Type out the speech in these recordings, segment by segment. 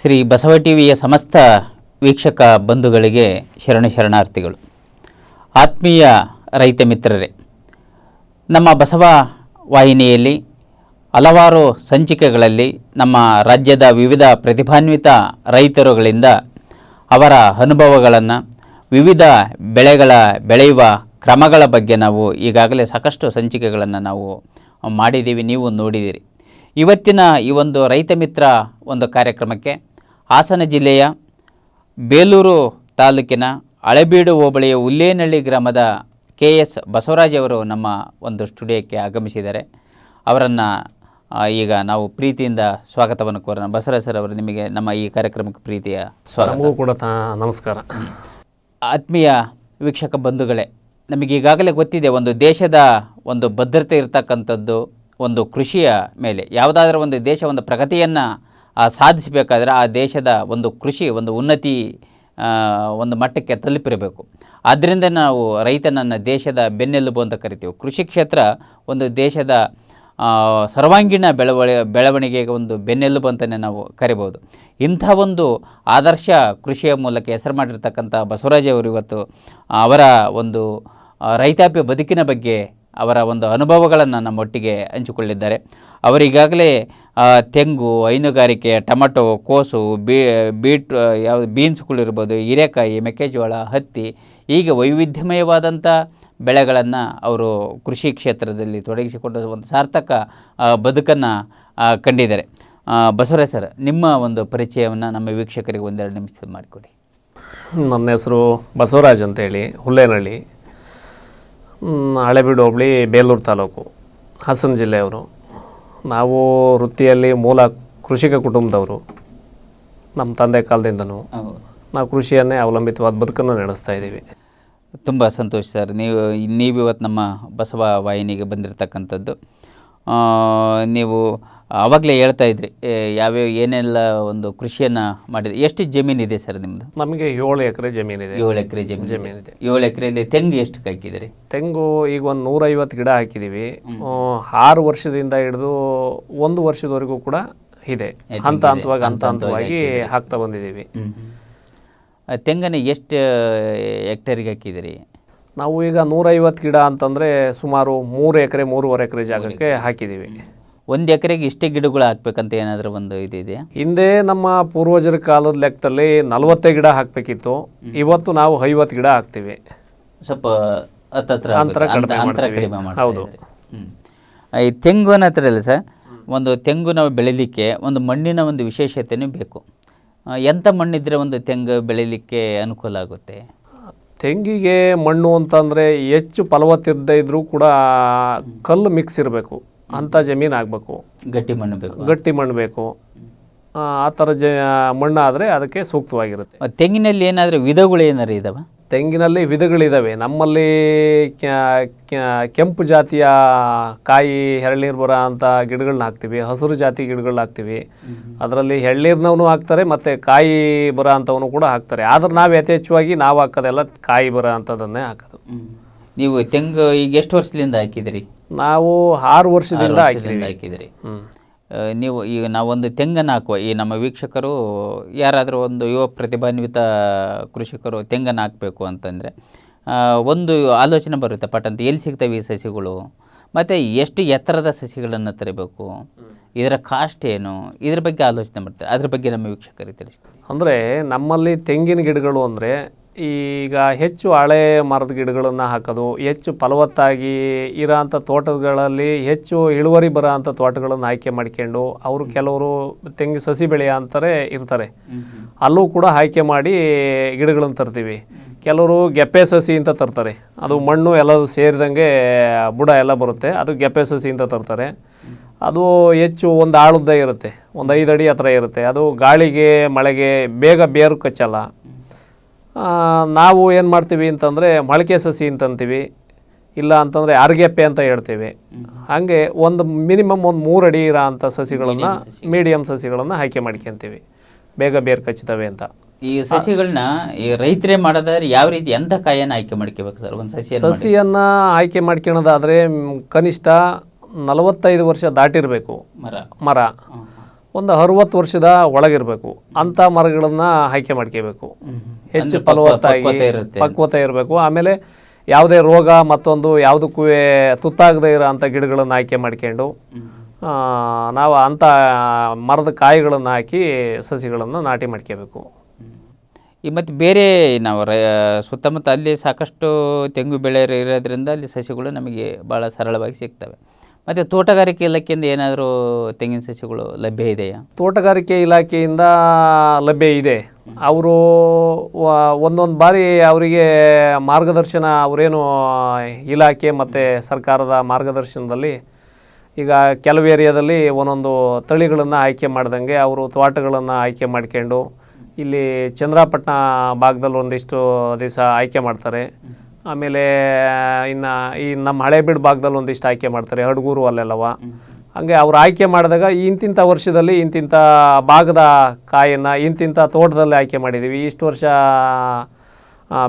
ಶ್ರೀ ಬಸವ ಟಿವಿಯ ಸಮಸ್ತ ವೀಕ್ಷಕ ಬಂಧುಗಳಿಗೆ ಶರಣ ಶರಣಾರ್ಥಿಗಳು. ಆತ್ಮೀಯ ರೈತ ಮಿತ್ರರೇ, ನಮ್ಮ ಬಸವ ವಾಹಿನಿಯಲ್ಲಿ ಹಲವಾರು ಸಂಚಿಕೆಗಳಲ್ಲಿ ನಮ್ಮ ರಾಜ್ಯದ ವಿವಿಧ ಪ್ರತಿಭಾನ್ವಿತ ರೈತರುಗಳಿಂದ ಅವರ ಅನುಭವಗಳನ್ನು, ವಿವಿಧ ಬೆಳೆಗಳ ಬೆಳೆಯುವ ಕ್ರಮಗಳ ಬಗ್ಗೆ ನಾವು ಈಗಾಗಲೇ ಸಾಕಷ್ಟು ಸಂಚಿಕೆಗಳನ್ನು ನಾವು ಮಾಡಿದ್ದೀವಿ, ನೀವು ನೋಡಿದ್ದೀರಿ. ಇವತ್ತಿನ ಈ ಒಂದು ರೈತ ಮಿತ್ರ ಒಂದು ಕಾರ್ಯಕ್ರಮಕ್ಕೆ ಹಾಸನ ಜಿಲ್ಲೆಯ ಬೇಲೂರು ತಾಲೂಕಿನ ಹಳೆಬೀಡು ಹೋಬಳಿಯ ಉಲ್ಲೇನಹಳ್ಳಿ ಗ್ರಾಮದ ಕೆ ಎಸ್ ಬಸವರಾಜ್ ಅವರು ನಮ್ಮ ಒಂದು ಸ್ಟುಡಿಯೋಕ್ಕೆ ಆಗಮಿಸಿದ್ದಾರೆ. ಅವರನ್ನು ಈಗ ನಾವು ಪ್ರೀತಿಯಿಂದ ಸ್ವಾಗತವನ್ನು ಕೋರೋಣ. ಬಸವರಾಜ್ ಸರ್ ಅವರು ನಿಮಗೆ ನಮ್ಮ ಈ ಕಾರ್ಯಕ್ರಮಕ್ಕೆ ಪ್ರೀತಿಯ ಸ್ವಾಗತ. ಕೂಡ ನಮಸ್ಕಾರ. ಆತ್ಮೀಯ ವೀಕ್ಷಕ ಬಂಧುಗಳೇ ನಮಗೆ ಈಗಾಗಲೇ ಗೊತ್ತಿದೆ ಒಂದು ದೇಶದ ಒಂದು ಭದ್ರತೆ ಇರತಕ್ಕಂಥದ್ದು ಒಂದು ಕೃಷಿಯ ಮೇಲೆ. ಯಾವುದಾದ್ರೂ ಒಂದು ದೇಶ ಒಂದು ಪ್ರಗತಿಯನ್ನು ಸಾಧಿಸಬೇಕಾದ್ರೆ ಆ ದೇಶದ ಒಂದು ಕೃಷಿ ಒಂದು ಉನ್ನತಿ ಒಂದು ಮಟ್ಟಕ್ಕೆ ತಲುಪಿರಬೇಕು. ಆದ್ದರಿಂದ ನಾವು ರೈತನನ್ನು ದೇಶದ ಬೆನ್ನೆಲುಬು ಅಂತ ಕರಿತೀವಿ. ಕೃಷಿ ಕ್ಷೇತ್ರ ಒಂದು ದೇಶದ ಆ, ಸರ್ವಾಂಗೀಣ ಬೆಳವಳಿ ಬೆಳವಣಿಗೆಗೆ ಒಂದು ಬೆನ್ನೆಲುಬು ಅಂತಲೇ ನಾವು ಕರಿಬೋದು. ಇಂಥ ಒಂದು ಆದರ್ಶ ಕೃಷಿಯ ಮೂಲಕ ಹೆಸರು ಮಾಡಿರ್ತಕ್ಕಂಥ ಬಸವರಾಜ್ ಅವರು ಇವತ್ತು ಅವರ ಒಂದು ರೈತಾಪಿ ಬದುಕಿನ ಬಗ್ಗೆ ಅವರ ಒಂದು ಅನುಭವಗಳನ್ನು ನಮ್ಮೊಟ್ಟಿಗೆ ಹಂಚಿಕೊಳ್ಳಿದ್ದಾರೆ. ಅವರು ಈಗಾಗಲೇ ಆ, ತೆಂಗು, ಹೈನುಗಾರಿಕೆ, ಟೊಮೆಟೊ, ಕೋಸು ಬೀಟ್ ಯಾವ ಬೀನ್ಸ್ಗಳಿರ್ಬೋದು ಹೀರೆಕಾಯಿ, ಮೆಕ್ಕೆಜೋಳ, ಹತ್ತಿ ಹೀಗೆ ವೈವಿಧ್ಯಮಯವಾದಂಥ ಬೆಳೆಗಳನ್ನು ಅವರು ಕೃಷಿ ಕ್ಷೇತ್ರದಲ್ಲಿ ತೊಡಗಿಸಿಕೊಂಡು ಒಂದು ಸಾರ್ಥಕ ಬದುಕನ್ನು ಕಂಡಿದ್ದಾರೆ. ಬಸವರಾಜ್ ಸರ್, ನಿಮ್ಮ ಒಂದು ಪರಿಚಯವನ್ನು ನಮ್ಮ ವೀಕ್ಷಕರಿಗೆ ಒಂದೆರಡು ನಿಮಿಷ ಮಾಡಿಕೊಡಿ. ನನ್ನ ಹೆಸರು ಬಸವರಾಜ್ ಅಂತೇಳಿ, ಹುಲ್ಲೇನಹಳ್ಳಿ. ಹಳೆಬೀಡು ಹೋಬಳಿ ಬೇಲೂರು ತಾಲೂಕು, ಹಾಸನ ಜಿಲ್ಲೆಯವರು. ನಾವು ವೃತ್ತಿಯಲ್ಲಿ ಮೂಲ ಕೃಷಿಕ ಕುಟುಂಬದವರು. ನಮ್ಮ ತಂದೆ ಕಾಲದಿಂದನೂ ನಾವು ಕೃಷಿಯನ್ನೇ ಅವಲಂಬಿತವಾದ ಬದುಕನ್ನು ನಡೆಸ್ತಾ ಇದ್ದೀವಿ. ತುಂಬ ಸಂತೋಷ ಸರ್. ನೀವು ನೀವು ಇವತ್ತು ನಮ್ಮ ಬಸವ ವಾಹಿನಿಗೆ ಬಂದಿರತಕ್ಕಂಥದ್ದು. ನೀವು ಆವಾಗಲೇ ಹೇಳ್ತಾ ಇದ್ರಿ ಯಾವ್ಯಾವ ಏನೆಲ್ಲ ಒಂದು ಕೃಷಿಯನ್ನು ಮಾಡಿದ್ರಿ? ಎಷ್ಟು ಜಮೀನಿದೆ ಸರ್ ನಿಮ್ಮದು ನಮಗೆ ಏಳು ಎಕರೆ ಜಮೀನಿದೆ ಏಳು ಎಕರೆ ಜಮೀನು ಜಮೀನಿದೆ ಏಳು ಎಕರೆಯಲ್ಲಿ ತೆಂಗು ಎಷ್ಟು ಹಾಕಿದ್ದೀರಿ ತೆಂಗು ಈಗ ಒಂದು ನೂರೈವತ್ತು ಗಿಡ ಹಾಕಿದ್ದೀವಿ ಆರು ವರ್ಷದಿಂದ ಹಿಡಿದು ಒಂದು ವರ್ಷದವರೆಗೂ ಕೂಡ ಇದೆ. ಹಂತ ಹಂತವಾಗಿ ಹಂತ ಹಂತವಾಗಿ ಹಾಕ್ತಾ ಬಂದಿದ್ದೀವಿ. ತೆಂಗನ ತೆಂಗನ್ನು ಎಷ್ಟು ಹೆಕ್ಟೇರಿಗೆ ಹಾಕಿದ್ದೀರಿ? ನಾವು ಈಗ ನೂರೈವತ್ತು ಗಿಡ ಅಂತಂದರೆ ಸುಮಾರು ಮೂರು ಎಕರೆ ಮೂರುವರೆ ಎಕರೆ ಜಾಗಕ್ಕೆ ಹಾಕಿದ್ದೀವಿ. ಒಂದು ಎಕರೆಗೆ ಇಷ್ಟೇ ಗಿಡಗಳು ಹಾಕ್ಬೇಕಂತ ಏನಾದರೂ ಒಂದು ಇದು ಇದೆಯಾ ಹಿಂದೆ ನಮ್ಮ ಪೂರ್ವಜರ ಕಾಲದ ಲೆಕ್ಕದಲ್ಲಿ ನಲವತ್ತೇ ಗಿಡ ಹಾಕಬೇಕಿತ್ತು ಇವತ್ತು ನಾವು ಐವತ್ತು ಗಿಡ ಹಾಕ್ತೀವಿ ಸ್ವಲ್ಪ ಹತ್ತತ್ರ ಅಂತರ. ಕಡಿಮೆ ಅಂತರ ಮಾಡ್ತೀವಿ. ಕಡಿಮೆ ಮಾಡ್ತಾ ಹೌದು. ಇದ್ದೀರಿ. ಹ್ಮ್. ಆ, ಈ ತೆಂಗು ಇಲ್ಲ ಸರ್ ಒಂದು ತೆಂಗು ನಾವು ಬೆಳಿಲಿಕ್ಕೆ ಒಂದು ಮಣ್ಣಿನ ಒಂದು ವಿಶೇಷತೆನೂ ಬೇಕು ಆ, ಎಂಥ ಮಣ್ಣಿದ್ರೆ ಒಂದು ತೆಂಗು ಬೆಳಿಲಿಕ್ಕೆ ಅನುಕೂಲ ಆಗುತ್ತೆ ತೆಂಗಿಗೆ ಮಣ್ಣು ಅಂತಂದರೆ ಹೆಚ್ಚು ಫಲವತ್ತಿದ್ದ ಇದ್ದರೂ ಕೂಡ ಕಲ್ಲು ಮಿಕ್ಸ್ ಇರಬೇಕು ಅಂಥ ಜಮೀನು ಆಗಬೇಕು. ಗಟ್ಟಿ ಮಣ್ಣು ಬೇಕು. ಗಟ್ಟಿ ಮಣ್ಣು ಬೇಕು. ಆ ಥರ ಜ ಮಣ್ಣಾದರೆ ಅದಕ್ಕೆ ಸೂಕ್ತವಾಗಿರುತ್ತೆ. ತೆಂಗಿನಲ್ಲಿ ಏನಾದರೂ ವಿಧಗಳು ಏನಾರು ಇದಾವ? ತೆಂಗಿನಲ್ಲಿ ವಿಧಗಳಿದ್ದಾವೆ ನಮ್ಮಲ್ಲಿ ಕೆಂಪು ಜಾತಿಯ ಕಾಯಿ ಎಳ್ನೀರು ಬರೋ ಅಂಥ ಗಿಡಗಳನ್ನ ಹಾಕ್ತೀವಿ. ಹಸಿರು ಜಾತಿ ಗಿಡಗಳನ್ನ ಹಾಕ್ತೀವಿ. ಅದರಲ್ಲಿ ಎಳ್ನೀರ್ನವನು ಹಾಕ್ತಾರೆ ಮತ್ತು ಕಾಯಿ ಬರೋ ಅಂಥವನು ಕೂಡ ಹಾಕ್ತಾರೆ. ಆದ್ರೆ ನಾವು ಯಥೇಚ್ಛವಾಗಿ ನಾವು ಹಾಕೋದೆಲ್ಲ ಕಾಯಿ ಬರೋ ಅಂಥದ್ದನ್ನೇ ಹಾಕೋದು. ನೀವು ತೆಂಗು ಈಗ ಎಷ್ಟು ವರ್ಷದಿಂದ ಹಾಕಿದಿರಿ ನಾವು ಆರು ವರ್ಷದಿಂದ ಹಾಕಿದ್ದೀವಿ. ಹಾಕಿದಿರಿ ಹ್ಞೂ ನೀವು ಈಗ ನಾವೊಂದು ತೆಂಗನ್ನು ಹಾಕುವ ಈ ನಮ್ಮ ವೀಕ್ಷಕರು ಯಾರಾದರೂ ಒಂದು ಯುವ ಪ್ರತಿಭಾನ್ವಿತ ಕೃಷಿಕರು ತೆಂಗನ್ನು ಹಾಕಬೇಕು ಅಂತಂದರೆ ಒಂದು ಆಲೋಚನೆ ಬರುತ್ತೆ ಪಟ್ ಅಂತ ಎಲ್ಲಿ ಸಿಗ್ತವೆ ಈ ಸಸಿಗಳು? ಮತ್ತು ಎಷ್ಟು ಎತ್ತರದ ಸಸಿಗಳನ್ನು ತರಬೇಕು? ಇದರ ಕಾಸ್ಟ್ ಏನು? ಇದ್ರ ಬಗ್ಗೆ ಆಲೋಚನೆ ಮಾಡ್ತಾರೆ. ಅದ್ರ ಬಗ್ಗೆ ನಮ್ಮ ವೀಕ್ಷಕರಿಗೆ ತಿಳಿಸಿ. ಅಂದರೆ ನಮ್ಮಲ್ಲಿ ತೆಂಗಿನ ಗಿಡಗಳು ಅಂದರೆ ಈಗ ಹೆಚ್ಚು ಹಳೆ ಮರದ ಗಿಡಗಳನ್ನು ಹಾಕೋದು ಹೆಚ್ಚು ಫಲವತ್ತಾಗಿ ಇರೋಂಥ ತೋಟಗಳಲ್ಲಿ ಹೆಚ್ಚು ಇಳುವರಿ ಬರೋ ಅಂಥ ತೋಟಗಳನ್ನು ಆಯ್ಕೆ ಮಾಡ್ಕೊಂಡು ಅವರು ಕೆಲವರು ತೆಂಗು ಸಸಿ ಬೆಳೆಯ ಅಂತಾರೆ ಇರ್ತಾರೆ. ಅಲ್ಲೂ ಕೂಡ ಆಯ್ಕೆ ಮಾಡಿ ಗಿಡಗಳನ್ನು ತರ್ತೀವಿ. ಕೆಲವರು ಗೆಪ್ಪೆ ಸಸಿ ಅಂತ ತರ್ತಾರೆ. ಅದು ಮಣ್ಣು ಎಲ್ಲದು ಸೇರಿದಂಗೆ ಬುಡ ಎಲ್ಲ ಬರುತ್ತೆ ಅದು ಗೆಪ್ಪೆ ಸಸಿ ಅಂತ ತರ್ತಾರೆ. ಅದು ಹೆಚ್ಚು ಒಂದು ಆಳುದ್ದ ಇರುತ್ತೆ ಒಂದು ಐದು ಅಡಿ ಹತ್ರ ಇರುತ್ತೆ. ಅದು ಗಾಳಿಗೆ ಮಳೆಗೆ ಬೇಗ ಬೇರು ಕಚ್ಚಲ್ಲ. ನಾವು ಏನು ಮಾಡ್ತೀವಿ ಅಂತಂದರೆ ಮೊಳಕೆ ಸಸಿ ಅಂತಂತೀವಿ ಇಲ್ಲ ಅಂತಂದರೆ ಆರ್ಗೆಪ್ಪೆ ಅಂತ ಹೇಳ್ತೀವಿ. ಹಾಗೆ ಒಂದು ಮಿನಿಮಮ್ ಒಂದು ಮೂರು ಅಡಿ ಇರೋ ಅಂಥ ಸಸಿಗಳನ್ನು ಮೀಡಿಯಮ್ ಸಸಿಗಳನ್ನು ಆಯ್ಕೆ ಮಾಡ್ಕೊತೀವಿ. ಬೇಗ ಬೇರು ಕಚ್ಚುತ್ತವೆ ಅಂತ. ಈ ಸಸಿಗಳನ್ನ ಈ ರೈತರೇ ಮಾಡೋದಾದ್ರೆ ಯಾವ ರೀತಿ ಎಂಥ ಕಾಯನ್ನು ಆಯ್ಕೆ ಮಾಡ್ಕೋಬೇಕು ಸರ್? ಒಂದು ಸಸಿ? ಸಸಿಯನ್ನು ಆಯ್ಕೆ ಮಾಡ್ಕೊಳೋದಾದರೆ ಕನಿಷ್ಠ ನಲವತ್ತೈದು ವರ್ಷ ದಾಟಿರಬೇಕು. ಮರ. ಮರ. ಒಂದು ಅರುವತ್ತು ವರ್ಷದ ಒಳಗಿರಬೇಕು. ಅಂಥ ಮರಗಳನ್ನ ಆಯ್ಕೆ ಮಾಡ್ಕೋಬೇಕು. ಹೆಚ್ಚು ಫಲವತ್ತಾಗಿ. ಪಕ್ವತೆ ಇರಬೇಕು. ಆಮೇಲೆ ಯಾವುದೇ ರೋಗ ಮತ್ತೊಂದು ಯಾವುದಕ್ಕೂ ತುತ್ತಾಗದೇ ಇರೋ ಅಂಥ ಗಿಡಗಳನ್ನು ಆಯ್ಕೆ ಮಾಡ್ಕೊಂಡು ನಾವು ಅಂಥ ಮರದ ಕಾಯಿಗಳನ್ನು ಹಾಕಿ ಸಸಿಗಳನ್ನು ನಾಟಿ ಮಾಡ್ಕೋಬೇಕು. ಈ ಮತ್ತು ಬೇರೆ ನಾವು ರ ಸುತ್ತಮುತ್ತ ಅಲ್ಲಿ ಸಾಕಷ್ಟು ತೆಂಗು ಬೆಳೆ ಇರೋದ್ರಿಂದ ಅಲ್ಲಿ ಸಸಿಗಳು ನಮಗೆ ಭಾಳ ಸರಳವಾಗಿ ಸಿಗ್ತವೆ. ಮತ್ತು ತೋಟಗಾರಿಕೆ ಇಲಾಖೆಯಿಂದ ಏನಾದರೂ ತೆಂಗಿನ ಸಸಿಗಳು ಲಭ್ಯ ಇದೆಯಾ? ತೋಟಗಾರಿಕೆ ಇಲಾಖೆಯಿಂದ ಲಭ್ಯ ಇದೆ. ಅವರು ಒಂದೊಂದು ಬಾರಿ ಅವರಿಗೆ ಮಾರ್ಗದರ್ಶನ ಅವರೇನು ಇಲಾಖೆ ಮತ್ತು ಸರ್ಕಾರದ ಮಾರ್ಗದರ್ಶನದಲ್ಲಿ ಈಗ ಕೆಲವು ಏರಿಯಾದಲ್ಲಿ ಒಂದೊಂದು ತಳಿಗಳನ್ನು ಆಯ್ಕೆ ಮಾಡ್ದಂಗೆ ಅವರು ತೋಟಗಳನ್ನು ಆಯ್ಕೆ ಮಾಡ್ಕೊಂಡು ಇಲ್ಲಿ ಚಂದ್ರಾಪಟ್ಟಣ ಭಾಗದಲ್ಲಿ ಒಂದಿಷ್ಟು ದಿವಸ ಆಯ್ಕೆ ಮಾಡ್ತಾರೆ. ಆಮೇಲೆ ಇನ್ನು, ಈ ನಮ್ಮ ಹಳೇಬೀಡು ಭಾಗದಲ್ಲಿ ಒಂದಿಷ್ಟು ಆಯ್ಕೆ ಮಾಡ್ತಾರೆ, ಹಡಗೂರು ಅಲ್ಲೆಲ್ಲವ. ಹಂಗೆ ಅವ್ರು ಆಯ್ಕೆ ಮಾಡಿದಾಗ ಇಂತಿಂಥ ವರ್ಷದಲ್ಲಿ ಇಂತಿಂಥ ಭಾಗದ ಕಾಯನ್ನು ಇಂತಿಂಥ ತೋಟದಲ್ಲಿ ಆಯ್ಕೆ ಮಾಡಿದ್ದೀವಿ ಇಷ್ಟು ವರ್ಷ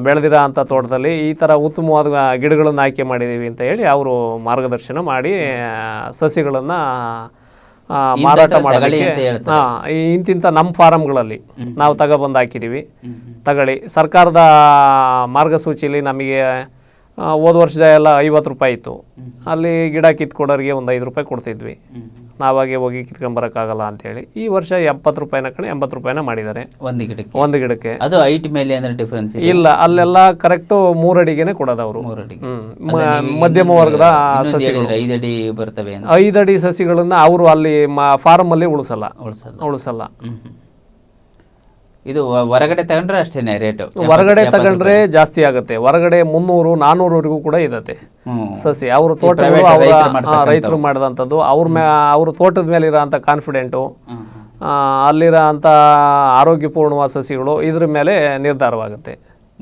ಬೆಳೆದಿರೋ ಅಂಥ ತೋಟದಲ್ಲಿ ಈ ಥರ ಉತ್ತಮವಾದ ಗಿಡಗಳನ್ನು ಆಯ್ಕೆ ಮಾಡಿದ್ದೀವಿ ಅಂತ ಹೇಳಿ ಅವರು ಮಾರ್ಗದರ್ಶನ ಮಾಡಿ ಸಸಿಗಳನ್ನು ಮಾರಾಟ ಮಾಡಲಿ ಇಂತಿಂತ ನಮ್ಮ ಫಾರಮ್ಗಳಲ್ಲಿ ನಾವು ತಗೊಬಂದು ಹಾಕಿದ್ದೀವಿ ತಗೊಳ್ಳಿ. ಸರ್ಕಾರದ ಮಾರ್ಗಸೂಚಿಯಲ್ಲಿ ನಮಗೆ ಹೋದ ವರ್ಷದ ಎಲ್ಲ ಐವತ್ತು ರೂಪಾಯಿ ಇತ್ತು. ಅಲ್ಲಿ ಗಿಡ ಕಿತ್ಕೊಡೋರಿಗೆ ಒಂದು ಐದು ರೂಪಾಯಿ ಕೊಡ್ತಿದ್ವಿ. ನಾವಾಗೆ ಹೋಗಿ ಕಿತ್ಕೊಂಬರೋಕ್ಕಾಗಲ್ಲ ಅಂತೇಳಿ ಈ ವರ್ಷ ಎಪ್ಪತ್ತು ರೂಪಾಯಿನ ಕಡೆ ಎಂಬತ್ತು ರೂಪಾಯಿನ ಮಾಡಿದ್ದಾರೆ. ಒಂದು ಗಿಡಕ್ಕೆ? ಒಂದು ಗಿಡಕ್ಕೆ. ಅದು ಐಟ್ ಮೇಲೆ ಅಂದರೆ ಡಿಫ್ರೆನ್ಸ್ ಇಲ್ಲ ಅಲ್ಲೆಲ್ಲ ಕರೆಕ್ಟ್ ಮೂರಡಿಗೆನೆ ಕೊಡೋದು ಅವರು ಮೂರು ಅಡಿಗೆ. ಮಧ್ಯಮ ವರ್ಗದ ಸಸಿಗಳು ಐದಡಿ ಐದು ಅಡಿ ಬರ್ತವೆ ಐದಡಿ ಐದು ಅಡಿ ಸಸಿಗಳನ್ನ ಅವರು ಅಲ್ಲಿ ಫಾರ್ಮ್ ಅಲ್ಲಿ ಉಳಿಸಲ್ಲ. ಉಳಿಸಲ್ಲ. ಉಳಿಸಲ್ಲ. ಇದು ಹೊರಗಡೆ ತಗೊಂಡ್ರೆ ಅಷ್ಟೇನೆ ರೇಟ್ ಹೊರಗಡೆ ತಗೊಂಡ್ರೆ ಜಾಸ್ತಿ ಆಗುತ್ತೆ. ಹೊರಗಡೆ ಮುನ್ನೂರು ನಾನ್ನೂರವರೆಗೂ ಕೂಡ ಇದತ್ತೆ ಸಸಿ ಅವ್ರ ತೋಟ ರೈತರು ಮಾಡಿದಂಥದ್ದು. ಅವ್ರ ಮೇ ಅವ್ರ ತೋಟದ ಮೇಲೆ ಇರೋಂಥ ಕಾನ್ಫಿಡೆಂಟು. ಅಲ್ಲಿರೋ ಅಂಥ ಆರೋಗ್ಯಪೂರ್ಣವಾದ ಸಸಿಗಳು ಇದ್ರ ಮೇಲೆ ನಿರ್ಧಾರವಾಗುತ್ತೆ.